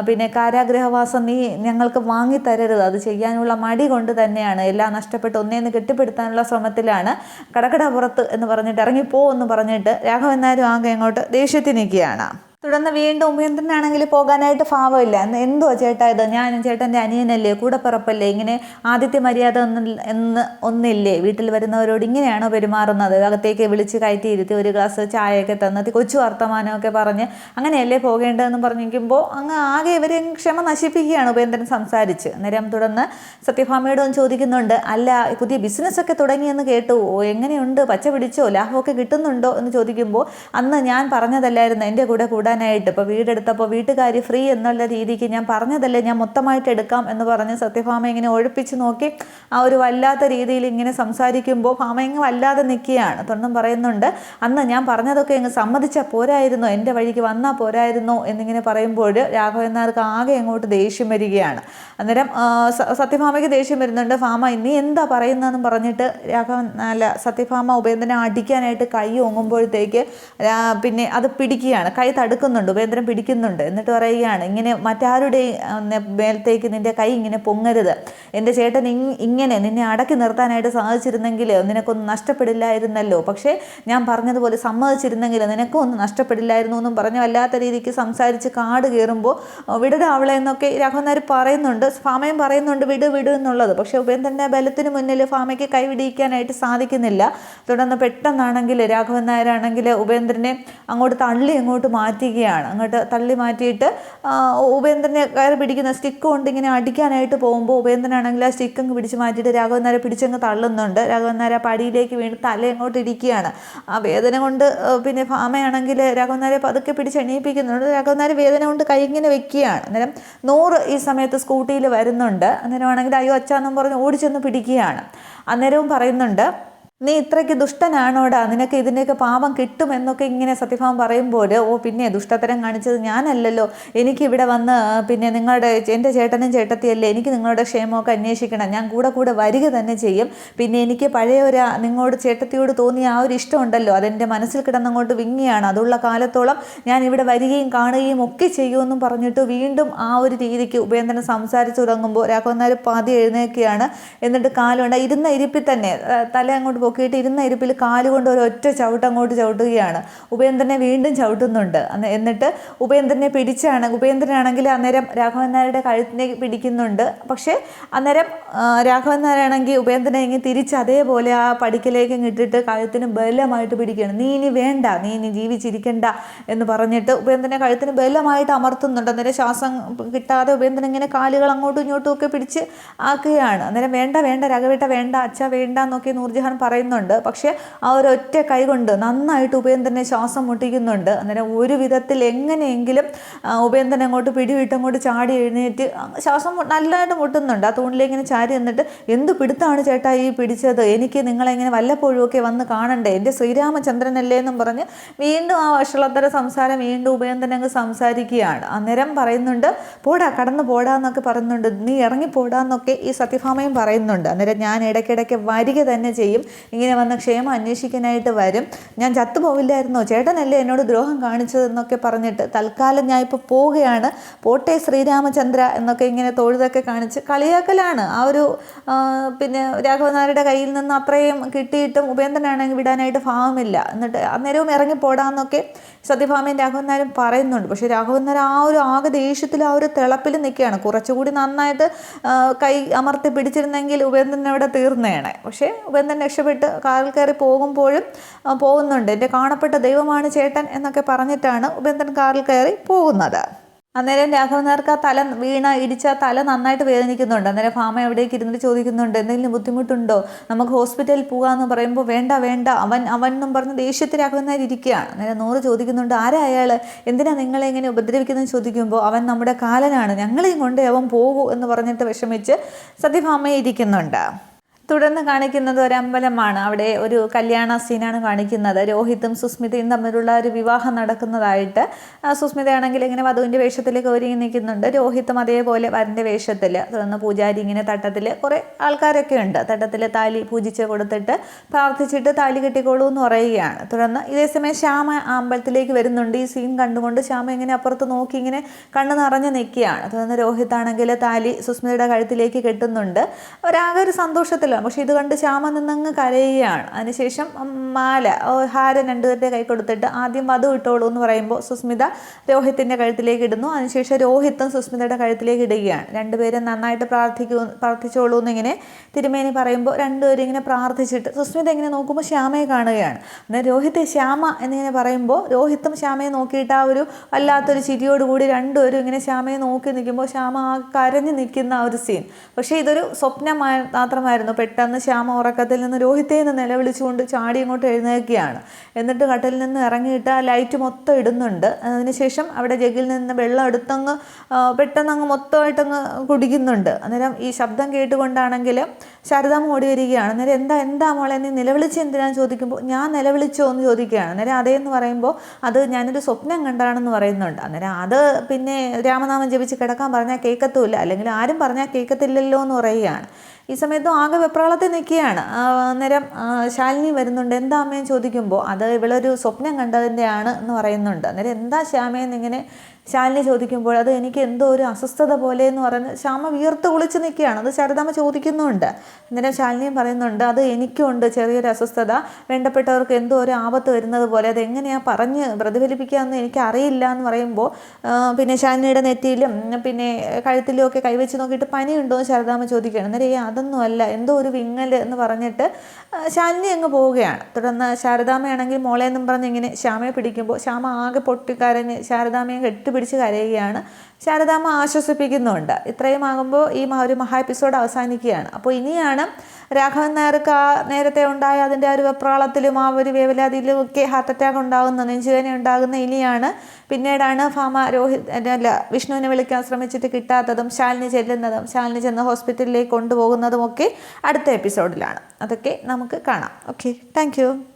പിന്നെ കാരാഗ്രഹവാസം നീ ഞങ്ങൾക്ക് വാങ്ങിത്തരരുത്. അത് ചെയ്യാനുള്ള മടി കൊണ്ട് തന്നെയാണ്. എല്ലാം നഷ്ടപ്പെട്ട് ഒന്നേന്ന് കെട്ടിപ്പിടുത്താനുള്ള ശ്രമത്തിലാണ് കടക്കട പുറത്ത് എന്ന് പറഞ്ഞിട്ട് ഇറങ്ങിപ്പോ എന്ന് പറഞ്ഞിട്ട് രാഘവൻ നായരും ആകെ അങ്ങോട്ട് ദേഷ്യത്തിൽ നിൽക്കുകയാണ് തുടർന്ന് വീണ്ടും ഉപേന്ദ്രനാണെങ്കിൽ പോകാനായിട്ട് ഭാവമില്ല. എന്തുവാ ചേട്ടാ ഇത്? ഞാൻ ചേട്ടന്റെ അനിയനല്ലേ? കൂടെ പിറപ്പല്ലേ? ഇങ്ങനെ ആദ്യത്തെ മര്യാദ ഒന്നും എന്ന് ഒന്നില്ലേ? വീട്ടിൽ വരുന്നവരോട് ഇങ്ങനെയാണോ പെരുമാറുന്നത്? അകത്തേക്ക് വിളിച്ച് കയറ്റിയിരുത്തി ഒരു ഗ്ലാസ് ചായയൊക്കെ തന്നിട്ട് കൊച്ചു വർത്തമാനമൊക്കെ പറഞ്ഞ് അങ്ങനെയല്ലേ പോകേണ്ടതെന്ന് പറഞ്ഞിരിക്കുമ്പോൾ അങ്ങ് ആകെ ഇവരെ ക്ഷമ നശിപ്പിക്കുകയാണ് ഉപേന്ദ്രൻ സംസാരിച്ച്. അന്നേരം തുടർന്ന് സത്യഭാമയോട് ചോദിക്കുന്നുണ്ട് അല്ല പുതിയ ബിസിനസ്സൊക്കെ തുടങ്ങിയെന്ന് കേട്ടു. എങ്ങനെയുണ്ട്? പച്ച പിടിച്ചോ? ലാഭമൊക്കെ കിട്ടുന്നുണ്ടോ? എന്ന് ചോദിക്കുമ്പോൾ അന്ന് ഞാൻ പറഞ്ഞതല്ലായിരുന്നു. എന്റെ കൂടെ കൂടാനായിട്ട് ഇപ്പോൾ വീടെടുത്തപ്പോൾ വീട്ടുകാരി ഫ്രീ എന്നുള്ള രീതിക്ക് ഞാൻ പറഞ്ഞതല്ലേ ഞാൻ മൊത്തമായിട്ട് എടുക്കാം എന്ന് പറഞ്ഞ് സത്യഭാമ ഇങ്ങനെ ഒഴിപ്പിച്ച് നോക്കി ആ ഒരു വല്ലാത്ത രീതിയിൽ ഇങ്ങനെ സംസാരിക്കുമ്പോൾ ഭാമ ഇങ്ങ് വല്ലാതെ നിൽക്കുകയാണ് തൊണ്ണും പറയുന്നുണ്ട് അന്ന് ഞാൻ പറഞ്ഞതൊക്കെ ഇങ്ങ് സമ്മതിച്ചാൽ പോരായിരുന്നോ എന്റെ വഴിക്ക് വന്നാൽ പോരായിരുന്നോ എന്നിങ്ങനെ പറയുമ്പോൾ രാഘവൻ നായർക്ക് ആകെ അങ്ങോട്ട് ദേഷ്യം വരികയാണ്. അന്നേരം സത്യഭാമയ്ക്ക് ദേഷ്യം വരുന്നുണ്ട് ഭാമ നീ എന്താ പറയുന്നതെന്ന് പറഞ്ഞിട്ട് രാഘവൻ അല്ല സത്യഭാമ ഉപേന്ദ്രനെ അടിക്കാനായിട്ട് കൈ ഓങ്ങുമ്പോഴത്തേക്ക് പിന്നെ അത് പിടിക്കുകയാണ്. കൈ തടുക്കുക തടുക്കുന്നുണ്ട് ഉപേന്ദ്രൻ പിടിക്കുന്നുണ്ട്. എന്നിട്ട് പറയുകയാണ് ഇങ്ങനെ മറ്റാരുടെയും മേലത്തേക്ക് നിന്റെ കൈ ഇങ്ങനെ പൊങ്ങരുത്. എന്റെ ചേട്ടൻ ഇങ്ങനെ നിന്നെ അടക്കി നിർത്താനായിട്ട് സാധിച്ചിരുന്നെങ്കിൽ നിനക്കൊന്നും നഷ്ടപ്പെടില്ലായിരുന്നല്ലോ. പക്ഷേ ഞാൻ പറഞ്ഞതുപോലെ സമ്മതിച്ചിരുന്നെങ്കിൽ നിനക്കും ഒന്നും നഷ്ടപ്പെടില്ലായിരുന്നു എന്നും പറഞ്ഞ് വല്ലാത്ത രീതിക്ക് സംസാരിച്ച് കാട് കയറുമ്പോൾ വിടട അവളെ എന്നൊക്കെ രാഘവനാർ പറയുന്നുണ്ട് ഫാമയും പറയുന്നുണ്ട് വിട് വിട് എന്നുള്ളത്. പക്ഷേ ഉപേന്ദ്രന്റെ ബലത്തിന് മുന്നിൽ ഫാമയ്ക്ക് കൈവിടിയിക്കാനായിട്ട് സാധിക്കുന്നില്ല. തുടർന്ന് പെട്ടെന്നാണെങ്കിൽ രാഘവൻ നായരാണെങ്കിൽ ഉപേന്ദ്രനെ അങ്ങോട്ട് തള്ളി അങ്ങോട്ട് മാറ്റുകയാണ് അങ്ങോട്ട് തള്ളി മാറ്റിയിട്ട് ഉപേന്ദ്രനെ കയറി പിടിക്കുന്ന സ്റ്റിക്ക് കൊണ്ട് ഇങ്ങനെ അടിക്കാനായിട്ട് പോകുമ്പോൾ ഉപേന്ദ്രനാണെങ്കിൽ ആ സ്റ്റിക്ക് അങ്ങ് പിടിച്ച് മാറ്റിയിട്ട് രാഘവൻ പിടിച്ചങ്ങ് തള്ളുന്നുണ്ട്. രാഘവൻ ആ പടിയിലേക്ക് വീണ് തല അങ്ങോട്ട് ഇരിക്കുകയാണ് ആ വേദന കൊണ്ട് പിന്നെ ഫാമയാണെങ്കിൽ രാഘവൻ നായരെ പതുക്കെ പിടിച്ച് എണീപ്പിക്കുന്നുണ്ട്. രാഘവൻ വേദന കൊണ്ട് കൈ ഇങ്ങനെ വെക്കുകയാണ്. അന്നേരം നൂറ് ഈ സമയത്ത് സ്കൂട്ടിയിൽ വരുന്നുണ്ട്. അന്നേരമാണെങ്കിൽ അയ്യോ അച്ഛാന്നും പറഞ്ഞ് ഓടിച്ചെന്ന് പിടിക്കുകയാണ്. അന്നേരവും പറയുന്നുണ്ട് നീ ഇത്രയ്ക്ക് ദുഷ്ടനാണോടാ? നിനക്ക് ഇതിന്റെയൊക്കെ പാപം കിട്ടും എന്നൊക്കെ ഇങ്ങനെ സത്യഭാമം പറയുമ്പോൾ ഓ പിന്നെ ദുഷ്ടത്തരം കാണിച്ചത് ഞാനല്ലല്ലോ. എനിക്ക് ഇവിടെ വന്ന് പിന്നെ നിങ്ങളുടെ എന്റെ ചേട്ടനും ചേട്ടത്തിയല്ലേ എനിക്ക് നിങ്ങളുടെ ക്ഷേമമൊക്കെ അന്വേഷിക്കണം. ഞാൻ കൂടെ കൂടെ വരിക തന്നെ ചെയ്യും. പിന്നെ എനിക്ക് പഴയ ഒരു നിങ്ങളോട് ചേട്ടത്തിയോട് തോന്നിയ ആ ഒരു ഇഷ്ടമുണ്ടല്ലോ അതെന്റെ മനസ്സിൽ കിടന്നങ്ങോട്ട് വിങ്ങിയാണ്. അതുള്ള കാലത്തോളം ഞാൻ ഇവിടെ വരികയും കാണുകയും ഒക്കെ ചെയ്യുമെന്നും പറഞ്ഞിട്ട് വീണ്ടും ആ ഒരു രീതിക്ക് ഉപേന്ദ്രൻ സംസാരിച്ചു തുടങ്ങുമ്പോൾ രാഘവൻ നായർ പാതി എഴുന്നേക്കുകയാണ് എന്നിട്ട് കാലുകൊണ്ട് ഇരുന്ന ഇരിപ്പിൽ തന്നെ തല അങ്ങോട്ട് പൊക്കിയിട്ട് ഇരുന്ന ഇരിപ്പിൽ കാലുകൊണ്ട് ഒരു ഒറ്റ ചവിട്ട് അങ്ങോട്ട് ചവിട്ടുകയാണ്. ഉപേന്ദ്രനെ വീണ്ടും ചവിട്ടുന്നുണ്ട്. എന്നിട്ട് ഉപേന്ദ്രനെ പിടിച്ചാണ് ഉപേന്ദ്രനാണെങ്കിൽ അന്നേരം രാഘവൻ നായരുടെ കഴുത്തിനെ പിടിക്കുന്നുണ്ട്. പക്ഷേ അന്നേരം രാഘവൻ നായരാണെങ്കിൽ ഉപേന്ദ്രനെ ഇങ്ങനെ തിരിച്ച് അതേപോലെ ആ പടിക്കലേക്ക് ഇട്ടിട്ട് കഴുത്തിന് ബലമായിട്ട് പിടിക്കുകയാണ്. നീ ഇനി വേണ്ട നീ ഇനി ജീവിച്ചിരിക്കണ്ട എന്ന് പറഞ്ഞിട്ട് ഉപേന്ദ്രനെ കഴുത്തിന് ബലമായിട്ട് അമർത്തുന്നുണ്ട്. അന്നേരം ശ്വാസം കിട്ടാതെ ഉപേന്ദ്രൻ ഇങ്ങനെ കാലുകൾ അങ്ങോട്ടും ഇങ്ങോട്ടും ഒക്കെ പിടിച്ച് ആക്കുകയാണ്. അന്നേരം വേണ്ട വേണ്ട രാഘവേട്ട വേണ്ട അച്ഛ വേണ്ട എന്നൊക്കെ നൂർജഹാൻ പറയുന്നുണ്ട്. പക്ഷേ ആ ഒരു ഒറ്റ കൈ കൊണ്ട് നന്നായിട്ട് ഉപേന്ദ്രനെ ശ്വാസം മുട്ടിക്കുന്നുണ്ട്. അന്നേരം ഒരു വിധത്തിൽ എങ്ങനെയെങ്കിലും ഉപേന്ദ്രൻ അങ്ങോട്ട് പിടിവിട്ട് അങ്ങോട്ട് ചാടി എഴുന്നേറ്റ് ശ്വാസം നല്ലതായിട്ട് മുട്ടുന്നുണ്ട്. ആ തൂണിലേക്ക് ഇങ്ങനെ ചാരി എന്നിട്ട് എന്ത് പിടുത്താണ് ചേട്ടാ ഈ പിടിച്ചത്? എനിക്ക് നിങ്ങളെങ്ങനെ വല്ലപ്പോഴും ഒക്കെ വന്ന് കാണണ്ടേ? എന്റെ ശ്രീരാമചന്ദ്രനല്ലേ? എന്നും പറഞ്ഞ് വീണ്ടും ആ വഷളത്തര സംസാരം വീണ്ടും ഉപേന്ദ്രൻ അങ്ങ് സംസാരിക്കുകയാണ്. അന്നേരം പറയുന്നുണ്ട് പോടാ കടന്നു പോടാ എന്നൊക്കെ പറയുന്നുണ്ട്. നീ ഇറങ്ങി പോടാന്നൊക്കെ ഈ സത്യഭാമയും പറയുന്നുണ്ട്. അന്നേരം ഞാൻ ഇടയ്ക്കിടയ്ക്ക് വരിക തന്നെ ചെയ്യും. ഇങ്ങനെ വന്ന് ക്ഷേമം അന്വേഷിക്കാനായിട്ട് വരും. ഞാൻ ചത്തുപോവില്ലായിരുന്നോ? ചേട്ടനല്ലേ എന്നോട് ദ്രോഹം കാണിച്ചതെന്നൊക്കെ പറഞ്ഞിട്ട് തൽക്കാലം ഞാൻ ഇപ്പോൾ പോവുകയാണ്. പോട്ടെ ശ്രീരാമചന്ദ്ര എന്നൊക്കെ ഇങ്ങനെ തൊഴുതൊക്കെ കാണിച്ച് കളിയാക്കലാണ്. ആ ഒരു പിന്നെ രാഘവനാരുടെ കയ്യിൽ നിന്ന് അത്രയും കിട്ടിയിട്ടും ഉപേന്ദ്രനാണെങ്കിൽ വിടാനായിട്ട് ഭാവമില്ല. എന്നിട്ട് അന്നേരവും ഇറങ്ങി പോടാന്നൊക്കെ സത്യഭാമയും രാഘവൻ നായരും പറയുന്നുണ്ട്. പക്ഷേ രാഘവൻ നായർ ആ ഒരു ആകെ ദേഷ്യത്തിൽ ആ ഒരു തിളപ്പിൽ നിൽക്കുകയാണ്. കുറച്ചുകൂടി നന്നായിട്ട് കൈ അമർത്തി പിടിച്ചിരുന്നെങ്കിൽ ഉപേന്ദ്രൻ അവിടെ തീർന്നേണേ പക്ഷേ ഉപേന്ദ്രൻ രക്ഷപ്പെട്ട് കാറിൽ കയറി പോകുമ്പോഴും പോകുന്നുണ്ട്. എന്റെ കാണപ്പെട്ട ദൈവമാണ് ചേട്ടൻ എന്നൊക്കെ പറഞ്ഞിട്ടാണ് ഉപേന്ദ്രൻ കാറിൽ കയറി പോകുന്നത്. അന്നേരം രാഘവൻ നേർക്ക് ആ തല വീണ ഇടിച്ച തല നന്നായിട്ട് വേദനിക്കുന്നുണ്ട്. അന്നേരം ഫാമ എവിടേക്ക് ഇരുന്നിട്ട് ചോദിക്കുന്നുണ്ട് എന്തെങ്കിലും ബുദ്ധിമുട്ടുണ്ടോ? നമുക്ക് ഹോസ്പിറ്റലിൽ പോകാമെന്ന് പറയുമ്പോൾ വേണ്ട വേണ്ട അവൻ അവൻ എന്നും പറഞ്ഞ് ദേഷ്യത്തിൽ രാഘവൻ നായർ ഇരിക്കുകയാണ് അന്നേരം നൂറ് ചോദിക്കുന്നുണ്ട് ആരാ അയാൾ എന്തിനാ നിങ്ങളെ ഇങ്ങനെ ഉപദ്രവിക്കുന്നത് ചോദിക്കുമ്പോൾ അവൻ നമ്മുടെ കാലനാണ്. ഞങ്ങളെയും കൊണ്ട് അവൻ പോകൂ എന്ന് പറഞ്ഞിട്ട് വിഷമിച്ച് സത്യഭാമയെ ഇരിക്കുന്നുണ്ട്. തുടർന്ന് കാണിക്കുന്നത് ഒരു അമ്പലമാണ്. അവിടെ ഒരു കല്യാണ സീനാണ് കാണിക്കുന്നത്. രോഹിത്തും സുസ്മിതയും തമ്മിലുള്ള ഒരു വിവാഹം നടക്കുന്നതായിട്ട് സുസ്മിതയാണെങ്കിൽ ഇങ്ങനെ വധുവിന്റെ വേഷത്തിൽ ഒരുങ്ങി നിൽക്കുന്നുണ്ട്. രോഹിത്തും അതേപോലെ വരന്റെ വേഷത്തിൽ തുടർന്ന് പൂജാരി ഇങ്ങനെ തട്ടത്തിൽ കുറേ ആൾക്കാരൊക്കെ ഉണ്ട്. തട്ടത്തിൽ താലി പൂജിച്ച് കൊടുത്തിട്ട് പ്രാർത്ഥിച്ചിട്ട് താലി കെട്ടിക്കോളൂ എന്ന് പറയുകയാണ്. തുടർന്ന് ഇതേസമയം ശ്യാമ അമ്പലത്തിലേക്ക് വരുന്നുണ്ട്. ഈ സീൻ കണ്ടുകൊണ്ട് ശ്യാമ ഇങ്ങനെ അപ്പുറത്ത് നോക്കി ഇങ്ങനെ കണ്ണ് നിറഞ്ഞ് നിൽക്കുകയാണ്. തുടർന്ന് രോഹിത്താണെങ്കിൽ താലി സുസ്മിതയുടെ കഴുത്തിലേക്ക് കെട്ടുന്നുണ്ട്. അവരാകെ ഒരു സന്തോഷത്തിലാണ്. പക്ഷേ ഇത് കണ്ട് ശ്യാമ നിന്നങ്ങ് കരയുകയാണ്. അതിനുശേഷം മാല ഹാരം രണ്ടുപേരുടെ കൈ കൊടുത്തിട്ട് ആദ്യം വധു ഇട്ടോളൂ എന്ന് പറയുമ്പോൾ സുസ്മിത രോഹിത്തിന്റെ കഴുത്തിലേക്ക് ഇടുന്നു. അതിനുശേഷം രോഹിത്തും സുസ്മിതയുടെ കഴുത്തിലേക്ക് ഇടുകയാണ്. രണ്ടുപേരും നന്നായിട്ട് പ്രാർത്ഥിക്കൂ പ്രാർത്ഥിച്ചോളൂ എന്നിങ്ങനെ തിരുമേനി പറയുമ്പോൾ രണ്ടുപേരും ഇങ്ങനെ പ്രാർത്ഥിച്ചിട്ട് സുസ്മിത ഇങ്ങനെ നോക്കുമ്പോൾ ശ്യാമയെ കാണുകയാണ്. എന്നാൽ രോഹിത് ശ്യാമ എന്നിങ്ങനെ പറയുമ്പോൾ രോഹിത്തും ശ്യാമയെ നോക്കിയിട്ട് ആ ഒരു വല്ലാത്തൊരു ചിരിയോടുകൂടി രണ്ടുപേരും ഇങ്ങനെ ശ്യാമയെ നോക്കി നിൽക്കുമ്പോൾ ശ്യാമ ആ കരഞ്ഞു നിൽക്കുന്ന ആ ഒരു സീൻ. പക്ഷേ ഇതൊരു സ്വപ്നം മാത്രമായിരുന്നു. പെട്ടെന്ന് ശ്യാമ ഉറക്കത്തിൽ നിന്ന് രോഹിത്തെ എന്ന് നിലവിളിച്ചുകൊണ്ട് ചാടി ഇങ്ങോട്ട് എഴുന്നേൽക്കുകയാണ്. എന്നിട്ട് കട്ടിൽ നിന്ന് ഇറങ്ങിയിട്ട് ആ ലൈറ്റ് മൊത്തം ഇടുന്നുണ്ട്. അതിനുശേഷം അവിടെ ജഗിൽ നിന്ന് വെള്ളം എടുത്തങ്ങ് പെട്ടെന്ന് അങ്ങ് മൊത്തമായിട്ടങ്ങ് കുടിക്കുന്നുണ്ട്. അന്നേരം ഈ ശബ്ദം കേട്ടുകൊണ്ടാണെങ്കിൽ ശാരദാമ്മ ഓടി വരികയാണ് അന്നേരം എന്താ എന്താ മോളെ നീ നിലവിളിച്ച് എന്തിനാന്ന് ചോദിക്കുമ്പോൾ ഞാൻ നിലവിളിച്ചോ എന്ന് ചോദിക്കുകയാണ്. അന്നേരം അതേന്ന് പറയുമ്പോൾ അത് ഞാനൊരു സ്വപ്നം കണ്ടാണെന്ന് പറയുന്നുണ്ട്. അന്നേരം അത് പിന്നെ രാമനാമം ജപിച്ച് കിടക്കാൻ പറഞ്ഞാൽ കേൾക്കത്തുമില്ല. അല്ലെങ്കിൽ ആരും പറഞ്ഞാൽ കേൾക്കത്തില്ലല്ലോ എന്ന് പറയുകയാണ്. ഈ സമയത്തും ആകെ വെപ്രാളത്തിൽ നിൽക്കുകയാണ്. അന്നേരം ശാലിനി വരുന്നുണ്ട്. എന്താ അമ്മയും ചോദിക്കുമ്പോൾ അത് ഇവളൊരു സ്വപ്നം കണ്ടതിന്റെയാണ് എന്ന് പറയുന്നുണ്ട്. അന്നേരം എന്താ ശ്യാമയെന്ന് ഇങ്ങനെ ശാലിനി ചോദിക്കുമ്പോൾ അത് എനിക്ക് എന്തോ ഒരു അസ്വസ്ഥത പോലെ എന്ന് പറഞ്ഞ് ശ്യാമ വിയർത്ത് കുളിച്ച് നിൽക്കുകയാണ്. അത് ശാരദാമ്മ ചോദിക്കുന്നുണ്ട് അന്നേരം ശാലിനിയും പറയുന്നുണ്ട് അത് എനിക്കുണ്ട് ചെറിയൊരു അസ്വസ്ഥത. വേണ്ടപ്പെട്ടവർക്ക് എന്തോ ഒരു ആപത്ത് വരുന്നത് പോലെ അത് എങ്ങനെയാണ് പറഞ്ഞ് പ്രതിഫലിപ്പിക്കാമെന്ന് എനിക്ക് അറിയില്ല എന്ന് പറയുമ്പോൾ പിന്നെ ശാലിനിയുടെ നെറ്റിയിലും പിന്നെ കഴുത്തിലും ഒക്കെ കൈവച്ച് നോക്കിയിട്ട് പനിയുണ്ടോ എന്ന് ശാരദാമ്മ ചോദിക്കുകയാണ്. അന്നേരം ഏ അതൊന്നും അല്ല. എന്തോ ഒരു വിങ്ങൽ എന്ന് പറഞ്ഞിട്ട് ശാലിനി അങ്ങ് പോവുകയാണ്. തുടർന്ന് ശാരദാമ്മയാണെങ്കിൽ മോളെ എന്നും പറഞ്ഞ് ഇങ്ങനെ ശ്യാമയെ പിടിക്കുമ്പോൾ ശ്യാമ ആകെ പൊട്ടിക്കരഞ്ഞ് ശാരദാമ്മയെ കെട്ടിപ്പിടിച്ച് കരയുകയാണ്. ശാരദാമ്മ ആശ്വസിപ്പിക്കുന്നുണ്ട്. ഇത്രയും ആകുമ്പോൾ ഈ ഒരു മഹാ എപ്പിസോഡ് അവസാനിക്കുകയാണ്. അപ്പോൾ ഇനിയാണ് രാഘവൻ നായർക്ക് ആ നേരത്തെ ഉണ്ടായ അതിന്റെ ആ ഒരു വെപ്രാളത്തിലും ആ ഒരു വേവലാതിയിലും ഒക്കെ ഹാർട്ട് അറ്റാക്ക് ഉണ്ടാകുന്ന നെഞ്ചുവേദന ഉണ്ടാകുന്ന ഇനിയാണ് പിന്നീടാണ് ഫാമ രോഹിത് അല്ല വിഷ്ണുവിനെ വിളിക്കാൻ ശ്രമിച്ചിട്ട് കിട്ടാത്തതും ശാലിനി ചെല്ലുന്നതും ശാലിനി ചെന്ന് ഹോസ്പിറ്റലിലേക്ക് കൊണ്ടുപോകുന്നതും ഒക്കെ അടുത്ത എപ്പിസോഡിലാണ് അതൊക്കെ നമുക്ക് കാണാം. Okay thank